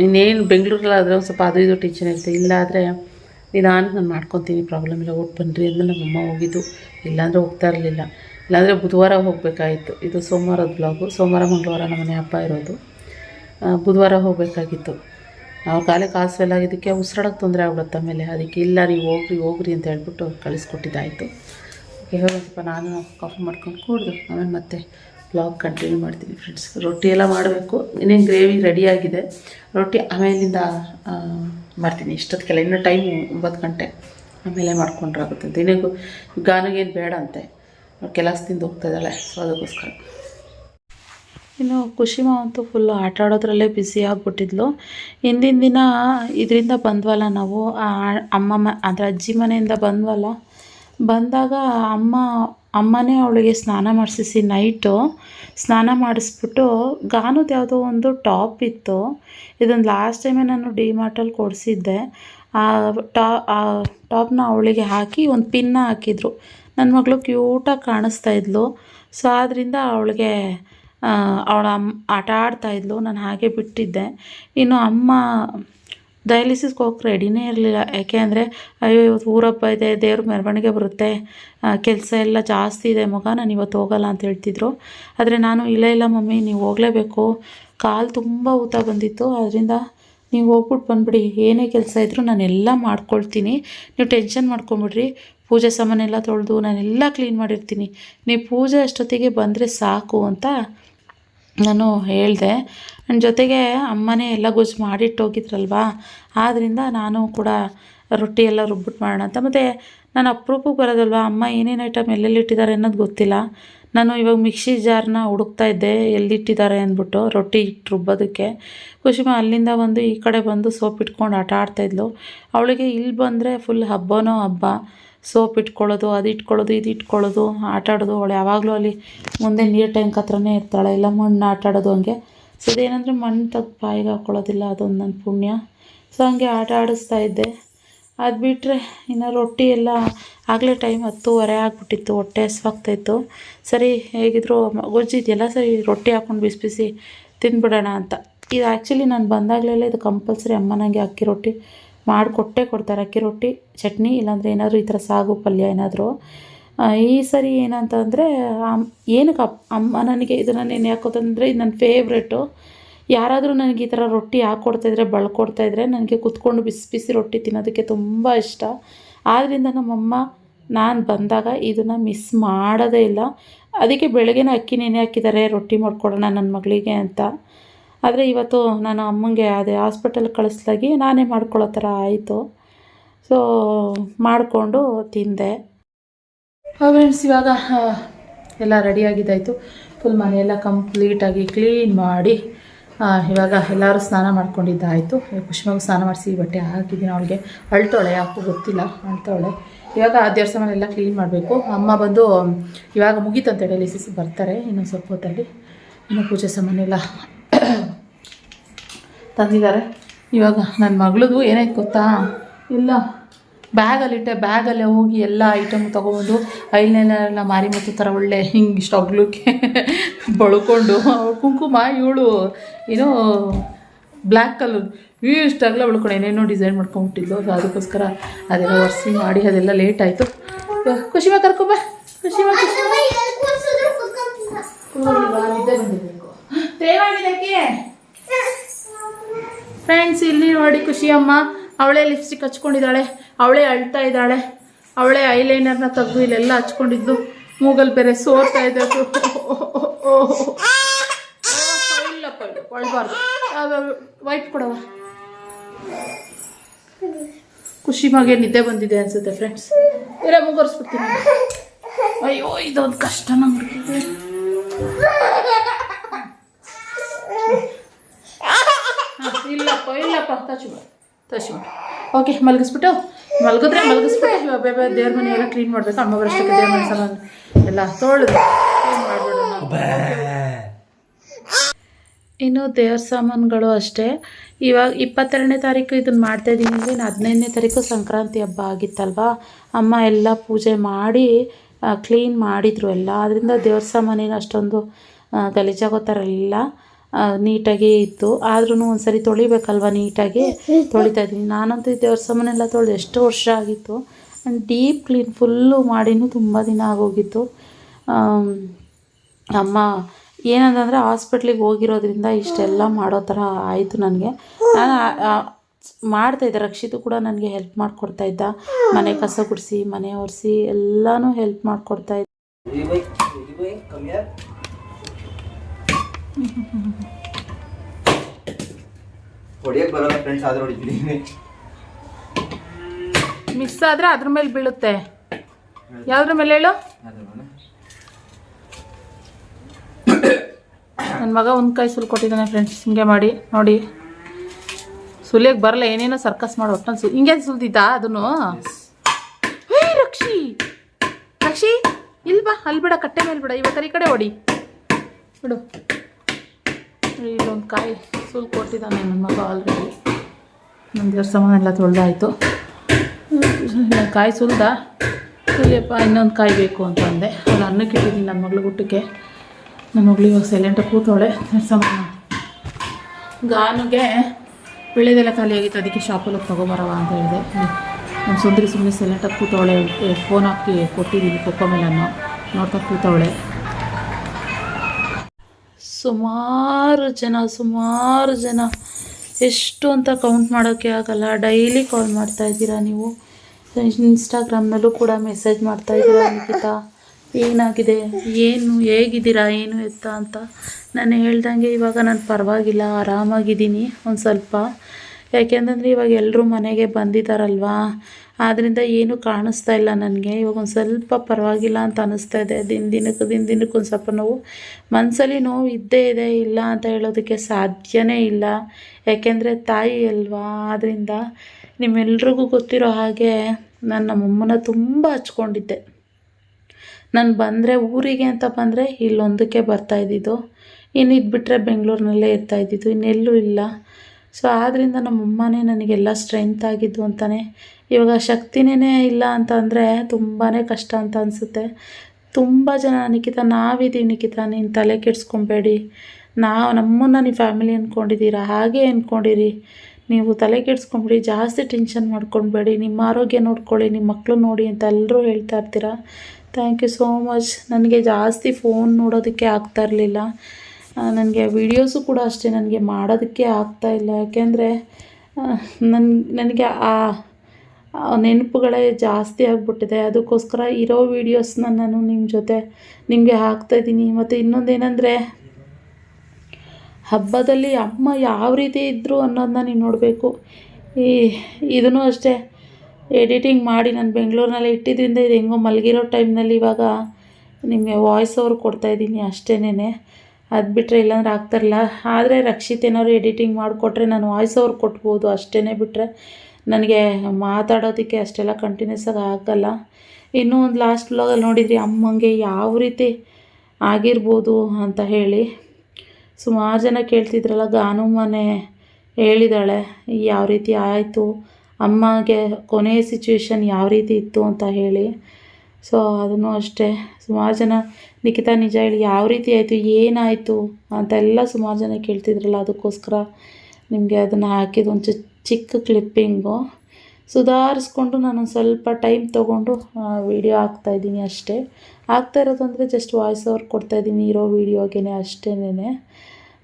ಇನ್ನೇನು ಬೆಂಗಳೂರಲ್ಲಾದರೆ ಒಂದು ಸ್ವಲ್ಪ ಅದು ಇದು ಟೆನ್ಷನ್ ಇರುತ್ತೆ. ಇಲ್ಲ ಆದರೆ ನಿಧಾನಕ್ಕೆ ನಾನು ಮಾಡ್ಕೊತೀನಿ ಪ್ರಾಬ್ಲಮ್ ಇಲ್ಲ. ಓಟ್ ಬನ್ನಿರಿ ಅಂದರೆ ನಮ್ಮಮ್ಮ ಹೋಗಿದ್ದು. ಇಲ್ಲಾಂದರೆ ಹೋಗ್ತಾ ಇರಲಿಲ್ಲ. ಇಲ್ಲಾಂದರೆ ಬುಧವಾರ ಹೋಗಬೇಕಾಗಿತ್ತು. ಇದು ಸೋಮವಾರದ ಬ್ಲಾಗು ಸೋಮವಾರ, ಮಂಗಳವಾರ ನಮ್ಮನೆ ಹಬ್ಬ ಇರೋದು. ಬುಧವಾರ ಹೋಗಬೇಕಾಗಿತ್ತು. ಅವ್ರ ಕಾಲೇ ಕಾಸು ಎಲ್ಲ ಇದಕ್ಕೆ ಉಸಿರಾಡೋಕ್ಕೆ ತೊಂದರೆ ಆಗ್ಬಿಡುತ್ತೆ ಆಮೇಲೆ ಅದಕ್ಕೆ ಇಲ್ಲ, ನೀವು ಹೋಗ್ರಿ ಹೋಗ್ರಿ ಅಂತ ಹೇಳ್ಬಿಟ್ಟು ಕಳಿಸ್ಕೊಟ್ಟಿದ್ದಾಯಿತು ಓಕೆ ಸ್ವಲ್ಪ ನಾನು ಕಾಫಿ ಮಾಡ್ಕೊಂಡು ಕುಡ್ದು, ಆಮೇಲೆ ಮತ್ತೆ ಬ್ಲಾಗ್ ಕಂಟಿನ್ಯೂ ಮಾಡ್ತೀನಿ ಫ್ರೆಂಡ್ಸ್ ರೊಟ್ಟಿ ಎಲ್ಲ ಮಾಡಬೇಕು. ಇನ್ನೇನು ಗ್ರೇವಿ ರೆಡಿಯಾಗಿದೆ ರೊಟ್ಟಿ ಆಮೇಲಿಂದ ಮಾಡ್ತೀನಿ. ಇಷ್ಟೊತ್ತಿಗೆಲ್ಲ ಇನ್ನೂ ಟೈಮ್ ಒಂಬತ್ತು ಗಂಟೆ. ಆಮೇಲೆ ಮಾಡ್ಕೊಂಡ್ರೆ ಆಗುತ್ತೆ ಅಂತ ಗಾನಗೇನು ಬೇಡ ಅಂತೆ. ಕೆಲಸ ತಿಂದು ಹೋಗ್ತಾ ಇದ್ದಾಳೆ. ಸೊ ಅದಕ್ಕೋಸ್ಕರ. ಇನ್ನು ಖುಷಿಮ ಅಂತೂ ಫುಲ್ಲು ಆಟ ಆಡೋದ್ರಲ್ಲೇ ಬ್ಯುಸಿ ಆಗಿಬಿಟ್ಟಿದ್ಲು. ಹಿಂದಿನ ದಿನ ಇದರಿಂದ ಬಂದ್ವಲ್ಲ ನಾವು? ಅಮ್ಮ ಮ ಅಂದರೆ ಅಜ್ಜಿ ಮನೆಯಿಂದ ಬಂದ್ವಲ್ಲ? ಬಂದಾಗ ಅಮ್ಮ, ಅಮ್ಮನೇ ಅವಳಿಗೆ ಸ್ನಾನ ಮಾಡಿಸಿಸಿ ನೈಟು ಸ್ನಾನ ಮಾಡಿಸ್ಬಿಟ್ಟು ಗಾನದ ಯಾವುದೋ ಒಂದು ಟಾಪ್ ಇತ್ತು. ಇದೊಂದು ಲಾಸ್ಟ್ ಟೈಮೇ ನಾನು ಡಿ ಮಾರ್ಟಲ್ಲಿ ಕೊಡಿಸಿದ್ದೆ. ಆ ಟಾ, ಆ ಟಾಪ್ನ ಅವಳಿಗೆ ಹಾಕಿ ಒಂದು ಪಿನ್ನ ಹಾಕಿದ್ರು. ನನ್ನ ಮಗಳು ಕ್ಯೂಟಾಗಿ ಕಾಣಿಸ್ತಾ ಇದ್ಲು. ಸೊ ಆದ್ದರಿಂದ ಅವಳಿಗೆ ಅವಳ ಆಟ ಆಡ್ತಾಯಿದ್ಲು ನಾನು ಹಾಗೆ ಬಿಟ್ಟಿದ್ದೆ. ಇನ್ನು ಅಮ್ಮ ಡಯಾಲಿಸಿಸ್ಗೆ ಹೋಗಕ್ಕೆ ರೆಡಿನೇ ಇರಲಿಲ್ಲ. ಯಾಕೆ ಅಂದರೆ, ಅಯ್ಯೋ, ಇವತ್ತು ಊರಪ್ಪ ಇದೆ, ದೇವ್ರ ಮೆರವಣಿಗೆ ಬರುತ್ತೆ ಕೆಲಸ ಎಲ್ಲ ಜಾಸ್ತಿ ಇದೆ, ಮಗ, ನಾನು ಇವತ್ತು ಹೋಗಲ್ಲ ಅಂತ ಹೇಳ್ತಿದ್ರು. ಆದರೆ ನಾನು, ಇಲ್ಲ ಇಲ್ಲ, ಮಮ್ಮಿ, ನೀವು ಹೋಗಲೇಬೇಕು. ಕಾಲು ತುಂಬ ಊತ ಬಂದಿತ್ತು. ಅದರಿಂದ ನೀವು ಹೋಗ್ಬಿಟ್ಟು ಬಂದುಬಿಡಿ. ಏನೇ ಕೆಲಸ ಇದ್ದರೂ ನಾನೆಲ್ಲ ಮಾಡ್ಕೊಳ್ತೀನಿ. ನೀವು ಟೆನ್ಷನ್ ಮಾಡ್ಕೊಂಬಿಡ್ರಿ ಪೂಜೆ ಸಾಮಾನೆಲ್ಲ ತೊಳೆದು ನಾನೆಲ್ಲ ಕ್ಲೀನ್ ಮಾಡಿರ್ತೀನಿ. ನೀವು ಪೂಜೆ ಅಷ್ಟೊತ್ತಿಗೆ ಬಂದರೆ ಸಾಕು ಅಂತ ನಾನು ಹೇಳಿದೆ ನನ್ನ ಜೊತೆಗೆ ಅಮ್ಮನೇ ಎಲ್ಲ ಗೊಜ್ಜು ಮಾಡಿಟ್ಟೋಗಿದ್ರಲ್ವಾ ಆದ್ದರಿಂದ ನಾನು ಕೂಡ ರೊಟ್ಟಿ ಎಲ್ಲ ರುಬ್ಬಿಟ್ಟು ಮಾಡೋಣ ಅಂತ. ಮತ್ತು ನಾನು ಅಪ್ರೂಪಕ್ಕೆ ಬರೋದಲ್ವಾ? ಅಮ್ಮ ಏನೇನು ಐಟಮ್ ಎಲ್ಲೆಲ್ಲಿ ಇಟ್ಟಿದ್ದಾರೆ ಅನ್ನೋದು ಗೊತ್ತಿಲ್ಲ. ನಾನು ಇವಾಗ ಮಿಕ್ಸಿ ಜಾರ್ನ ಹುಡುಕ್ತಾ ಇದ್ದೆ, ಎಲ್ಲಿಟ್ಟಿದ್ದಾರೆ ಅಂದ್ಬಿಟ್ಟು ರೊಟ್ಟಿ ಇಟ್ಟು ರುಬ್ಬೋದಕ್ಕೆ. ಖುಷಿಮ ಅಲ್ಲಿಂದ ಬಂದು ಈ ಕಡೆ ಬಂದು ಸೋಪ್ ಇಟ್ಕೊಂಡು ಆಟ ಆಡ್ತಾಯಿದ್ಲು ಅವಳಿಗೆ ಇಲ್ಲಿ ಬಂದರೆ ಫುಲ್ ಹಬ್ಬನೋ ಹಬ್ಬ. ಸೋಪ್ ಇಟ್ಕೊಳ್ಳೋದು, ಅದು ಇಟ್ಕೊಳ್ಳೋದು, ಇದು ಇಟ್ಕೊಳ್ಳೋದು, ಆಟ ಆಡೋದು. ಅವಳು ಯಾವಾಗಲೂ ಅಲ್ಲಿ ಮುಂದೆ ನೀರು ಟ್ಯಾಂಕ್ ಹತ್ರನೇ ಇರ್ತಾಳೆ. ಇಲ್ಲ ಮಣ್ಣು ಆಟ ಆಡೋದು ಹಂಗೆ. ಸೊ ಅದೇನಂದರೆ ಮಣ್ಣು ತೆಗ್ದು ಬಾಯಿಗೆ ಹಾಕ್ಕೊಳ್ಳೋದಿಲ್ಲ ಅದೊಂದು ನನ್ನ ಪುಣ್ಯ. ಸೊ ಹಂಗೆ ಆಟ ಆಡಿಸ್ತಾ ಇದ್ದೆ. ಅದು ಬಿಟ್ಟರೆ ಇನ್ನು ರೊಟ್ಟಿ ಎಲ್ಲ ಆಗಲೇ ಟೈಮ್ ಹತ್ತೂವರೆ ಆಗಿಬಿಟ್ಟಿತ್ತು. ಹೊಟ್ಟೆ ಹಸ್ವಾಗ್ತಾಯಿತ್ತು ಸರಿ, ಹೇಗಿದ್ರು ಗೊಜ್ಜಿದೆಯಲ್ಲ ಸರಿ, ರೊಟ್ಟಿ ಹಾಕ್ಕೊಂಡು ಬಿಸಿ ಬಿಸಿ ತಿಂದ್ಬಿಡೋಣ ಅಂತ. ಇದು ಆ್ಯಕ್ಚುಲಿ ನಾನು ಬಂದಾಗಲೆಲ್ಲ ಇದು ಕಂಪಲ್ಸರಿ ಅಮ್ಮನಂಗೆ ಅಕ್ಕಿ ರೊಟ್ಟಿ. ಮಾಡಿಕೊಟ್ಟೇ ಕೊಡ್ತಾರೆ ಅಕ್ಕಿ ರೊಟ್ಟಿ, ಚಟ್ನಿ, ಇಲ್ಲಾಂದರೆ ಏನಾದರೂ ಈ ಥರ ಸಾಗು ಪಲ್ಯ ಏನಾದರೂ. ಈ ಸರಿ ಏನಂತಂದರೆ ಏನಕ್ಕೆ ಅಮ್ಮ ನನಗೆ ಇದನ್ನು ನೆನೆ ಹಾಕೋದಂದರೆ ಇದು ನನ್ನ ಫೇವ್ರೇಟು ಯಾರಾದರೂ ನನಗೆ ಈ ಥರ ರೊಟ್ಟಿ ಹಾಕ್ಕೊಡ್ತಾಯಿದ್ರೆ ಬಳ್ಕೊಡ್ತಾಯಿದ್ರೆ ನನಗೆ ಕುತ್ಕೊಂಡು ಬಿಸಿ ಬಿಸಿ ರೊಟ್ಟಿ ತಿನ್ನೋದಕ್ಕೆ ತುಂಬ ಇಷ್ಟ. ಆದ್ದರಿಂದ ನಮ್ಮಮ್ಮ, ನಾನು ಬಂದಾಗ ಇದನ್ನು ಮಿಸ್ ಮಾಡೋದೇ ಇಲ್ಲ. ಅದಕ್ಕೆ ಬೆಳಗ್ಗೆನೇ ಅಕ್ಕಿ ನೆನೆ ಹಾಕಿದ್ದಾರೆ, ರೊಟ್ಟಿ ಮಾಡಿಕೊಡೋಣ ನನ್ನ ಮಗಳಿಗೆ ಅಂತ. ಆದರೆ ಇವತ್ತು ನಾನು ಅಮ್ಮಂಗೆ ಅದೇ ಹಾಸ್ಪಿಟಲ್ ಕಳಿಸ್ಲಾಗಿ ನಾನೇ ಮಾಡ್ಕೊಳ್ಳೋ ಥರ ಆಯಿತು. ಸೊ ಮಾಡಿಕೊಂಡು ತಿಂದೆ. ಫ್ರೆಂಡ್ಸ್ ಇವಾಗ ಎಲ್ಲ ರೆಡಿಯಾಗಿದ್ದಾಯಿತು ಫುಲ್ ಮನೆಯೆಲ್ಲ ಕಂಪ್ಲೀಟಾಗಿ ಕ್ಲೀನ್ ಮಾಡಿ ಇವಾಗ ಎಲ್ಲರೂ ಸ್ನಾನ ಮಾಡ್ಕೊಂಡಿದ್ದಾಯಿತು. ಕುಷ್ಮಾಗ ಸ್ನಾನ ಮಾಡಿಸಿ ಬಟ್ಟೆ ಹಾಕಿದ್ದೀನಿ. ಅವಳಿಗೆ ಅಳ್ತಾಳೆ ಯಾಕೂ ಗೊತ್ತಿಲ್ಲ, ಅಳ್ತಾಳೆ. ಇವಾಗ ಆ ದೇವ್ರ ಸಾಮಾನೆಲ್ಲ ಕ್ಲೀನ್ ಮಾಡಬೇಕು. ಅಮ್ಮ ಬಂದು, ಇವಾಗ ಮುಗೀತಂತೆ ಡೈಲಿಸಿಸ್ ಬರ್ತಾರೆ, ಇನ್ನೊಂದು ಸ್ವಲ್ಪ ಹೊತ್ತಲ್ಲಿ. ಇನ್ನು ಪೂಜೆ ಸಾಮಾನೆಲ್ಲ ತಂದಿದ್ದಾರೆ ಇವಾಗ ನನ್ನ ಮಗಳದು ಏನಾಯ್ತು ಗೊತ್ತಾ ಇಲ್ಲ ಬ್ಯಾಗಲ್ಲಿಟ್ಟೆ ಬ್ಯಾಗಲ್ಲೇ ಹೋಗಿ ಎಲ್ಲ ಐಟಮ್ ತೊಗೊಬಂದು ಐಲೈನರೆಲ್ಲ ಮಾರಿ ಮತ್ತು ಥರ ಒಳ್ಳೆ ಹಿಂಗೆ ಇಷ್ಟು ಅಗ್ಲಕ್ಕೆ ಬಳ್ಕೊಂಡು ಕುಂಕುಮ ಇವಳು ಏನೋ ಬ್ಲ್ಯಾಕ್ ಕಲರ್ ಇಷ್ಟು ಅಗಲ ಬಳ್ಕೊಂಡು ಏನೇನೋ ಡಿಸೈನ್ ಮಾಡ್ಕೊಂಬಿಟ್ಟಿದ್ದು ಸೊ ಅದಕ್ಕೋಸ್ಕರ ಅದೆಲ್ಲ ವರ್ಸಿ ಮಾಡಿ ಅದೆಲ್ಲ ಲೇಟ್ ಆಯಿತು ಖುಷಿಮಾ ಕರ್ಕೊಬ ಖುಷಿಮಾ ಖುಷಿಮಾ ನಿದ್ದೆ ಬಂದಿರಬೇಕು ತೇವಾಗಿದ್ದಕ್ಕೆ ಫ್ರೆಂಡ್ಸ್ ಇಲ್ಲಿ ನೋಡಿ ಖುಷಿ ಅಮ್ಮ ಅವಳೇ ಲಿಪ್ಸ್ಟಿಕ್ ಹಚ್ಕೊಂಡಿದ್ದಾಳೆ. ಅವಳೇ ಅಳ್ತಾ ಇದ್ದಾಳೆ. ಅವಳೇ ಐಲೈನರ್ನ ತೆಗೆದು ಇಲ್ಲೆಲ್ಲ ಹಚ್ಕೊಂಡಿದ್ದು. ಮೂಗಲ್ ಬೇರೆ ಸೋರ್ತಾ ಇದೆ. ವೈಟ್ ಕೊಡವ ಖುಷಿ ಮಗೆ ನಿದ್ದೆ ಬಂದಿದೆ ಅನ್ಸುತ್ತೆ ಫ್ರೆಂಡ್ಸ್ ಇಲ್ಲ ಮುಗರ್ಸ್ಬಿಡ್ತೀನಿ. ಅಯ್ಯೋ, ಇದೊಂದು ಕಷ್ಟ ನಮ್ಗೆ ಇಲ್ಲಪ್ಪ ಓಕೆ ಮಲಗಿಸ್ಬಿಟ್ಟು ಮಲಗಿದ್ರೆ ಮಲಗಿಸ್ಬಿಟ್ಟು ಬೇಬೆ ದೇವ್ರ ಮನೆ ಎಲ್ಲ ಕ್ಲೀನ್ ಮಾಡಬೇಕು. ಅಮ್ಮ ಬರೋಷ್ಟಕ್ಕೆ ದೇವ್ರ ಮನೆ ಸಾಮಾನು ಎಲ್ಲ ತೊಳೆದು ಕ್ಲೀನ್ ಮಾಡಿಬಿಡೋಣ. ಇನ್ನು ದೇವ್ರ ಸಾಮಾನುಗಳು ಅಷ್ಟೇ. ಇವಾಗ ಇಪ್ಪತ್ತೆರಡನೇ ತಾರೀಕು ಇದನ್ನು ಮಾಡ್ತಾ ಇದ್ದೀನಿ ಅಂದರೆ ಹದಿನೈದನೇ ತಾರೀಕು ಸಂಕ್ರಾಂತಿ ಹಬ್ಬ ಆಗಿತ್ತಲ್ವಾ? ಅಮ್ಮ ಎಲ್ಲ ಪೂಜೆ ಮಾಡಿ ಕ್ಲೀನ್ ಮಾಡಿದರು ಎಲ್ಲ. ಅದರಿಂದ ದೇವ್ರ ಸಾಮಾನೇನು ಅಷ್ಟೊಂದು ಗಲೀಜಾಗೋ ಥರ ಇಲ್ಲ ನೀಟಾಗಿ ಇತ್ತು. ಆದ್ರೂ ಒಂದು ಸರಿ ತೊಳಿಬೇಕಲ್ವ ನೀಟಾಗಿ? ತೊಳಿತಾ ಇದ್ದೀನಿ. ನಾನಂತೂ ಈ ದೇವ್ರ ಸಾಮಾನೆಲ್ಲ ತೊಳೆದು ಎಷ್ಟು ವರ್ಷ ಆಗಿತ್ತು. ಆ್ಯಂಡ್ ಡೀಪ್ ಕ್ಲೀನ್ ಫುಲ್ಲು ಮಾಡಿನೂ ತುಂಬ ದಿನ ಆಗೋಗಿತ್ತು. ಅಮ್ಮ, ಏನಂತಂದರೆ ಹಾಸ್ಪಿಟ್ಲಿಗೆ ಹೋಗಿರೋದ್ರಿಂದ ಇಷ್ಟೆಲ್ಲ ಮಾಡೋ ಥರ ಆಯಿತು ನನಗೆ. ನಾನು ಮಾಡ್ತಾಯಿದ್ದೆ ರಕ್ಷಿತು ಕೂಡ ನನಗೆ ಹೆಲ್ಪ್ ಮಾಡಿಕೊಡ್ತಾ ಇದ್ದ. ಮನೆ ಕಸ ಗುಡಿಸಿ, ಮನೆ ಒರೆಸಿ, ಎಲ್ಲನೂ ಹೆಲ್ಪ್ ಮಾಡಿಕೊಡ್ತಾ ಇದ್ದ. ಹೊಡಿಯಕ್ ಬರಲ್ಲ ಫ್ರೆಂಡ್ಸ್ ಆದ್ರೆ ಹೊಡಿತೀನಿ ಮಿಕ್ಸ್ ಆದ್ರೆ ಅದ್ರ ಮೇಲೆ ಬೀಳುತ್ತೆ. ಯಾವ್ದ್ರ ಮೇಲೆ ಹೇಳು? ನನ್ನ ಮಗ ಒಂದು ಕೈ ಸುಲ್ ಕೊಟ್ಟಿದ್ದಾನೆ ಫ್ರೆಂಡ್ಸ್ ಹಿಂಗೆ ಮಾಡಿ ನೋಡಿ. ಸುಲಿಯಕ್ಕೆ ಬರಲ್ಲ ಏನೇನೋ ಸರ್ಕಸ್ ಮಾಡಿ ಒಟ್ಟನ್ ಸು ಹಿಂಗೆ ಸುಲ್ದಿದ್ದಾ ಅದನ್ನು? ರಕ್ಷಿ! ರಕ್ಷಿ ಇಲ್ವಾ? ಬಾ ಅಲ್ಲಿ ಬಿಡ ಕಟ್ಟೆ ಮೇಲೆ ಬಿಡ ಇವತ್ತರ ಈ ಕಡೆ ಹೊಡಿ ಬಿಡು. ಇಲ್ಲೊಂದು ಕಾಯಿ ಸುಲ್ ಕೊಟ್ಟಿದ್ದಾನೆ ನನ್ನ ಮಗ ಆಲ್ರೆಡಿ ನನ್ನ ದೇವ್ರ ಸಾಮಾನೆಲ್ಲ ತೊಳೆದಾಯಿತು. ಕಾಯಿ ಸುಲ್ದ? ಸುಲಿಯಪ್ಪ ಇನ್ನೊಂದು ಕಾಯಿ ಬೇಕು ಅಂತ ಅಂದೆ. ಅದು ಅನ್ನಕ್ಕೆ ಇಟ್ಟಿದ್ದೀನಿ ನನ್ನ ಮಗಳಿಗೆ ಊಟಕ್ಕೆ ನನ್ನ ಮಗಳು ಇವಾಗ ಸೈಲೆಂಟಾಗಿ ಕೂತವಳೆ. ಸಾಮಾನು. ಗಾನುಗೆ ಬೆಳೆದೆಲ್ಲ ಖಾಲಿ ಆಗಿತ್ತು, ಅದಕ್ಕೆ ಶಾಪಲ್ಲಿ ಹೋಗಿ ತೊಗೊಬರವ ಅಂತ ಹೇಳಿದೆ. ನಮ್ಮ ಸುಂದರಿ ಸುಮ್ಮನೆ ಸೈಲೆಂಟಾಗಿ ಕೂತವಳೆ. ಫೋನ್ ಹಾಕಿ ಕೊಟ್ಟಿದ್ದೀನಿ ಕೊಕ್ಕೋ ಮೇಲನ್ನು ನೋಡ್ತಾ ಕೂತವಳೆ. ಸುಮಾರು ಜನ ಸುಮಾರು ಜನ. ಎಷ್ಟು ಅಂತ ಕೌಂಟ್ ಮಾಡೋಕ್ಕೆ ಆಗಲ್ಲ. ಡೈಲಿ ಕಾಲ್ ಮಾಡ್ತಾ ಇದ್ದೀರಾ ನೀವು? ಇನ್ಸ್ಟಾಗ್ರಾಮ್ನಲ್ಲೂ ಕೂಡ ಮೆಸೇಜ್ ಮಾಡ್ತಾ ಇದ್ದೀರಾ ನಿಖಿತಾ ಏನಾಗಿದೆ? ಏನು, ಹೇಗಿದ್ದೀರಾ, ಏನು ಎತ್ತ ಅಂತ? ನಾನು ಹೇಳ್ದಂಗೆ ಇವಾಗ ನಾನು ಪರವಾಗಿಲ್ಲ, ಆರಾಮಾಗಿದ್ದೀನಿ ಒಂದು ಸ್ವಲ್ಪ. ಯಾಕೆಂತಂದರೆ ಇವಾಗ ಎಲ್ಲರೂ ಮನೆಗೆ ಬಂದಿದ್ದಾರಲ್ವಾ? ಆದ್ದರಿಂದ ಏನು ಕಾಣಿಸ್ತಾ ಇಲ್ಲ ನನಗೆ. ಇವಾಗ ಒಂದು ಸ್ವಲ್ಪ ಪರವಾಗಿಲ್ಲ ಅಂತ ಅನ್ನಿಸ್ತಾ ಇದೆ. ದಿನ ದಿನಕ್ಕೆ ದಿನ ದಿನಕ್ಕೆ ಒಂದು ಸ್ವಲ್ಪ ನೋವು. ಮನಸ್ಸಲ್ಲಿ ನೋವು ಇದ್ದೇ ಇದೆ, ಇಲ್ಲ ಅಂತ ಹೇಳೋದಕ್ಕೆ ಸಾಧ್ಯವೇ ಇಲ್ಲ. ಯಾಕೆಂದರೆ ತಾಯಿ ಅಲ್ವಾ? ಆದ್ದರಿಂದ ನಿಮ್ಮೆಲ್ರಿಗೂ ಗೊತ್ತಿರೋ ಹಾಗೆ ನಾನು ನಮ್ಮಮ್ಮನ ತುಂಬ ಹಚ್ಕೊಂಡಿದ್ದೆ. ನಾನು ಬಂದರೆ ಊರಿಗೆ ಅಂತ ಬಂದರೆ ಇಲ್ಲೊಂದಕ್ಕೆ ಬರ್ತಾ ಇದ್ದಿದ್ದು. ಇನ್ನು ಇದು ಬಿಟ್ಟರೆ ಬೆಂಗಳೂರಿನಲ್ಲೇ ಇರ್ತಾ ಇದ್ದಿದ್ದು. ಇನ್ನೆಲ್ಲೂ ಇಲ್ಲ. ಸೊ ಆದ್ದರಿಂದ ನಮ್ಮಮ್ಮನೇ ನನಗೆಲ್ಲ ಸ್ಟ್ರೆಂತ್ ಆಗಿದ್ದು ಅಂತಲೇ ಇವಾಗ ಶಕ್ತಿನೇ ಇಲ್ಲ ಅಂತ ಅಂದರೆ ತುಂಬಾ ಕಷ್ಟ ಅಂತ ಅನಿಸುತ್ತೆ. ತುಂಬ ಜನ ನಿಖಿತ ನಾವಿದ್ದೀವಿ ನಿಖಿತ, ನೀನು ತಲೆ ಕೆಡಿಸ್ಕೊಬೇಡಿ. ನಾವು ನಮ್ಮನ್ನು ನೀವು ಫ್ಯಾಮಿಲಿ ಅಂದ್ಕೊಂಡಿದ್ದೀರಾ ಹಾಗೆ ಅಂದ್ಕೊಂಡಿರಿ ನೀವು ತಲೆ ಕೆಡಿಸ್ಕೊಂಬಿಡಿ, ಜಾಸ್ತಿ ಟೆನ್ಷನ್ ಮಾಡ್ಕೊಳ್ಬೇಡಿ ನಿಮ್ಮ ಆರೋಗ್ಯ ನೋಡ್ಕೊಳ್ಳಿ, ನಿಮ್ಮ ಮಕ್ಕಳು ನೋಡಿ ಅಂತ ಎಲ್ಲರೂ ಹೇಳ್ತಾ ಇರ್ತೀರಾ? ಥ್ಯಾಂಕ್ ಯು ಸೋ ಮಚ್ ನನಗೆ ಜಾಸ್ತಿ ಫೋನ್ ನೋಡೋದಕ್ಕೆ ಆಗ್ತಾ ಇರಲಿಲ್ಲ. ನನಗೆ ವೀಡಿಯೋಸು ಕೂಡ ಅಷ್ಟೇ ನನಗೆ ಮಾಡೋದಕ್ಕೆ ಆಗ್ತಾ ಇಲ್ಲ. ಯಾಕೆಂದರೆ ನನ್ನ ನನಗೆ ಆ ನೆನಪುಗಳೇ ಜಾಸ್ತಿ ಆಗಿಬಿಟ್ಟಿದೆ. ಅದಕ್ಕೋಸ್ಕರ ಇರೋ ವೀಡಿಯೋಸ್ನ ನಾನು ನಿಮ್ಮ ಜೊತೆ ನಿಮಗೆ ಹಾಕ್ತಾಯಿದ್ದೀನಿ ಮತ್ತು ಇನ್ನೊಂದೇನೆಂದರೆ, ಹಬ್ಬದಲ್ಲಿ ಅಮ್ಮ ಯಾವ ರೀತಿ ಇದ್ದರು ಅನ್ನೋದನ್ನ ನೀವು ನೋಡಬೇಕು. ಈ, ಇದನ್ನು ಅಷ್ಟೇ ಎಡಿಟಿಂಗ್ ಮಾಡಿ ನಾನು ಬೆಂಗಳೂರಿನಲ್ಲಿ ಇಟ್ಟಿದ್ದರಿಂದ ಇದು ಹೆಂಗೋ ಮಲಗಿರೋ ಟೈಮ್ನಲ್ಲಿ ಇವಾಗ ನಿಮಗೆ ವಾಯ್ಸ್ ಓವರ್ ಕೊಡ್ತಾಯಿದ್ದೀನಿ ಅಷ್ಟೇನೆ ಅದು ಬಿಟ್ಟರೆ ಇಲ್ಲಾಂದ್ರೆ ಇರಲಿಲ್ಲ. ಆದರೆ ರಕ್ಷಿತ್ ಏನಾದ್ರು ಎಡಿಟಿಂಗ್ ಮಾಡಿಕೊಟ್ರೆ ನಾನು ವಾಯ್ಸ್ ಓವರ್ ಕೊಟ್ಬೋದು ಅಷ್ಟೇ ಬಿಟ್ಟರೆ ನನಗೆ ಮಾತಾಡೋದಕ್ಕೆ ಅಷ್ಟೆಲ್ಲ ಕಂಟಿನ್ಯೂಸ್ ಆಗಿ ಆಗಲ್ಲ. ಇನ್ನೂ ಒಂದು ಲಾಸ್ಟ್ ಬ್ಲಾಗಲ್ಲಿ ನೋಡಿದ್ರಿ, ಅಮ್ಮಂಗೆ ಯಾವ ರೀತಿ ಆಗಿರ್ಬೋದು ಅಂತ ಹೇಳಿ. ಸುಮಾರು ಜನ ಕೇಳ್ತಿದ್ರಲ್ಲ, ಗಾನು ಮನೆ ಹೇಳಿದಾಳೆ, ಯಾವ ರೀತಿ ಆಯಿತು, ಅಮ್ಮಗೆ ಕೊನೆಯ ಸಿಚುವೇಶನ್ ಯಾವ ರೀತಿ ಇತ್ತು ಅಂತ ಹೇಳಿ. ಸೊ ಅದನ್ನು ಅಷ್ಟೇ. ಸುಮಾರು ಜನ, ನಿಖಿತಾ, ನಿಜ ಹೇಳಿ, ಯಾವ ರೀತಿ ಆಯಿತು, ಏನಾಯಿತು ಅಂತೆಲ್ಲ ಸುಮಾರು ಜನ ಕೇಳ್ತಿದ್ರಲ್ಲ, ಅದಕ್ಕೋಸ್ಕರ ನಿಮಗೆ ಅದನ್ನು ಹಾಕಿದ ಒಂದು ಚಿಕ್ಕ ಕ್ಲಿಪ್ಪಿಂಗು ಸುಧಾರಿಸ್ಕೊಂಡು ನಾನು ಸ್ವಲ್ಪ ಟೈಮ್ ತೊಗೊಂಡು ವೀಡಿಯೋ ಹಾಕ್ತಾಯಿದ್ದೀನಿ ಅಷ್ಟೇ. ಆಗ್ತಾ ಇರೋದು ಅಂದರೆ ಜಸ್ಟ್ ವಾಯ್ಸ್ ಓವರ್ ಕೊಡ್ತಾಯಿದ್ದೀನಿ ಇರೋ ವೀಡಿಯೋಗೇ ಅಷ್ಟೇನೆ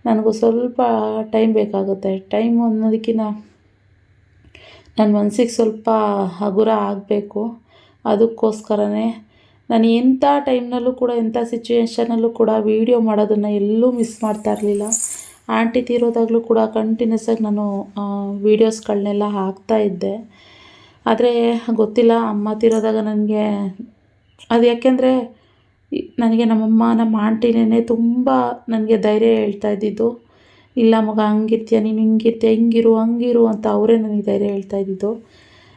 ನನಗೂ ಸ್ವಲ್ಪ ಟೈಮ್ ಬೇಕಾಗುತ್ತೆ. ಟೈಮ್ ಅನ್ನೋದಕ್ಕಿಂತ ನನ್ನ ಮನಸ್ಸಿಗೆ ಸ್ವಲ್ಪ ಹಗುರ ಆಗಬೇಕು. ಅದಕ್ಕೋಸ್ಕರನೇ ನಾನು ಎಂಥ ಟೈಮ್ನಲ್ಲೂ ಕೂಡ ಎಂಥ ಸಿಚುವೇಶನಲ್ಲೂ ಕೂಡ ವೀಡಿಯೋ ಮಾಡೋದನ್ನು ಎಲ್ಲೂ ಮಿಸ್ ಮಾಡ್ತಾ ಇರಲಿಲ್ಲ. ಆಂಟಿ ತೀರೋದಾಗಲೂ ಕೂಡ ಕಂಟಿನ್ಯೂಸ್ ಆಗಿ ನಾನು ವೀಡಿಯೋಸ್ಗಳನ್ನೆಲ್ಲ ಹಾಕ್ತಾ ಇದ್ದೆ. ಆದರೆ ಗೊತ್ತಿಲ್ಲ, ಅಮ್ಮ ತೀರೋದಾಗ ನನಗೆ, ಅದು ಯಾಕೆಂದರೆ ನನಗೆ ನಮ್ಮಮ್ಮ, ನಮ್ಮ ಆಂಟಿನೇ ತುಂಬ ನನಗೆ ಧೈರ್ಯ ಹೇಳ್ತಾ ಇದ್ದಿದ್ದು. ಇಲ್ಲ ಮಗ, ಹಂಗಿರ್ತೀಯ, ನೀನು ಹಿಂಗಿರ್ತೀಯ, ಹಿಂಗಿರು, ಹಂಗಿರು ಅಂತ ಅವರೇ ನನಗೆ ಧೈರ್ಯ ಹೇಳ್ತಾ ಇದ್ದಿದ್ದು.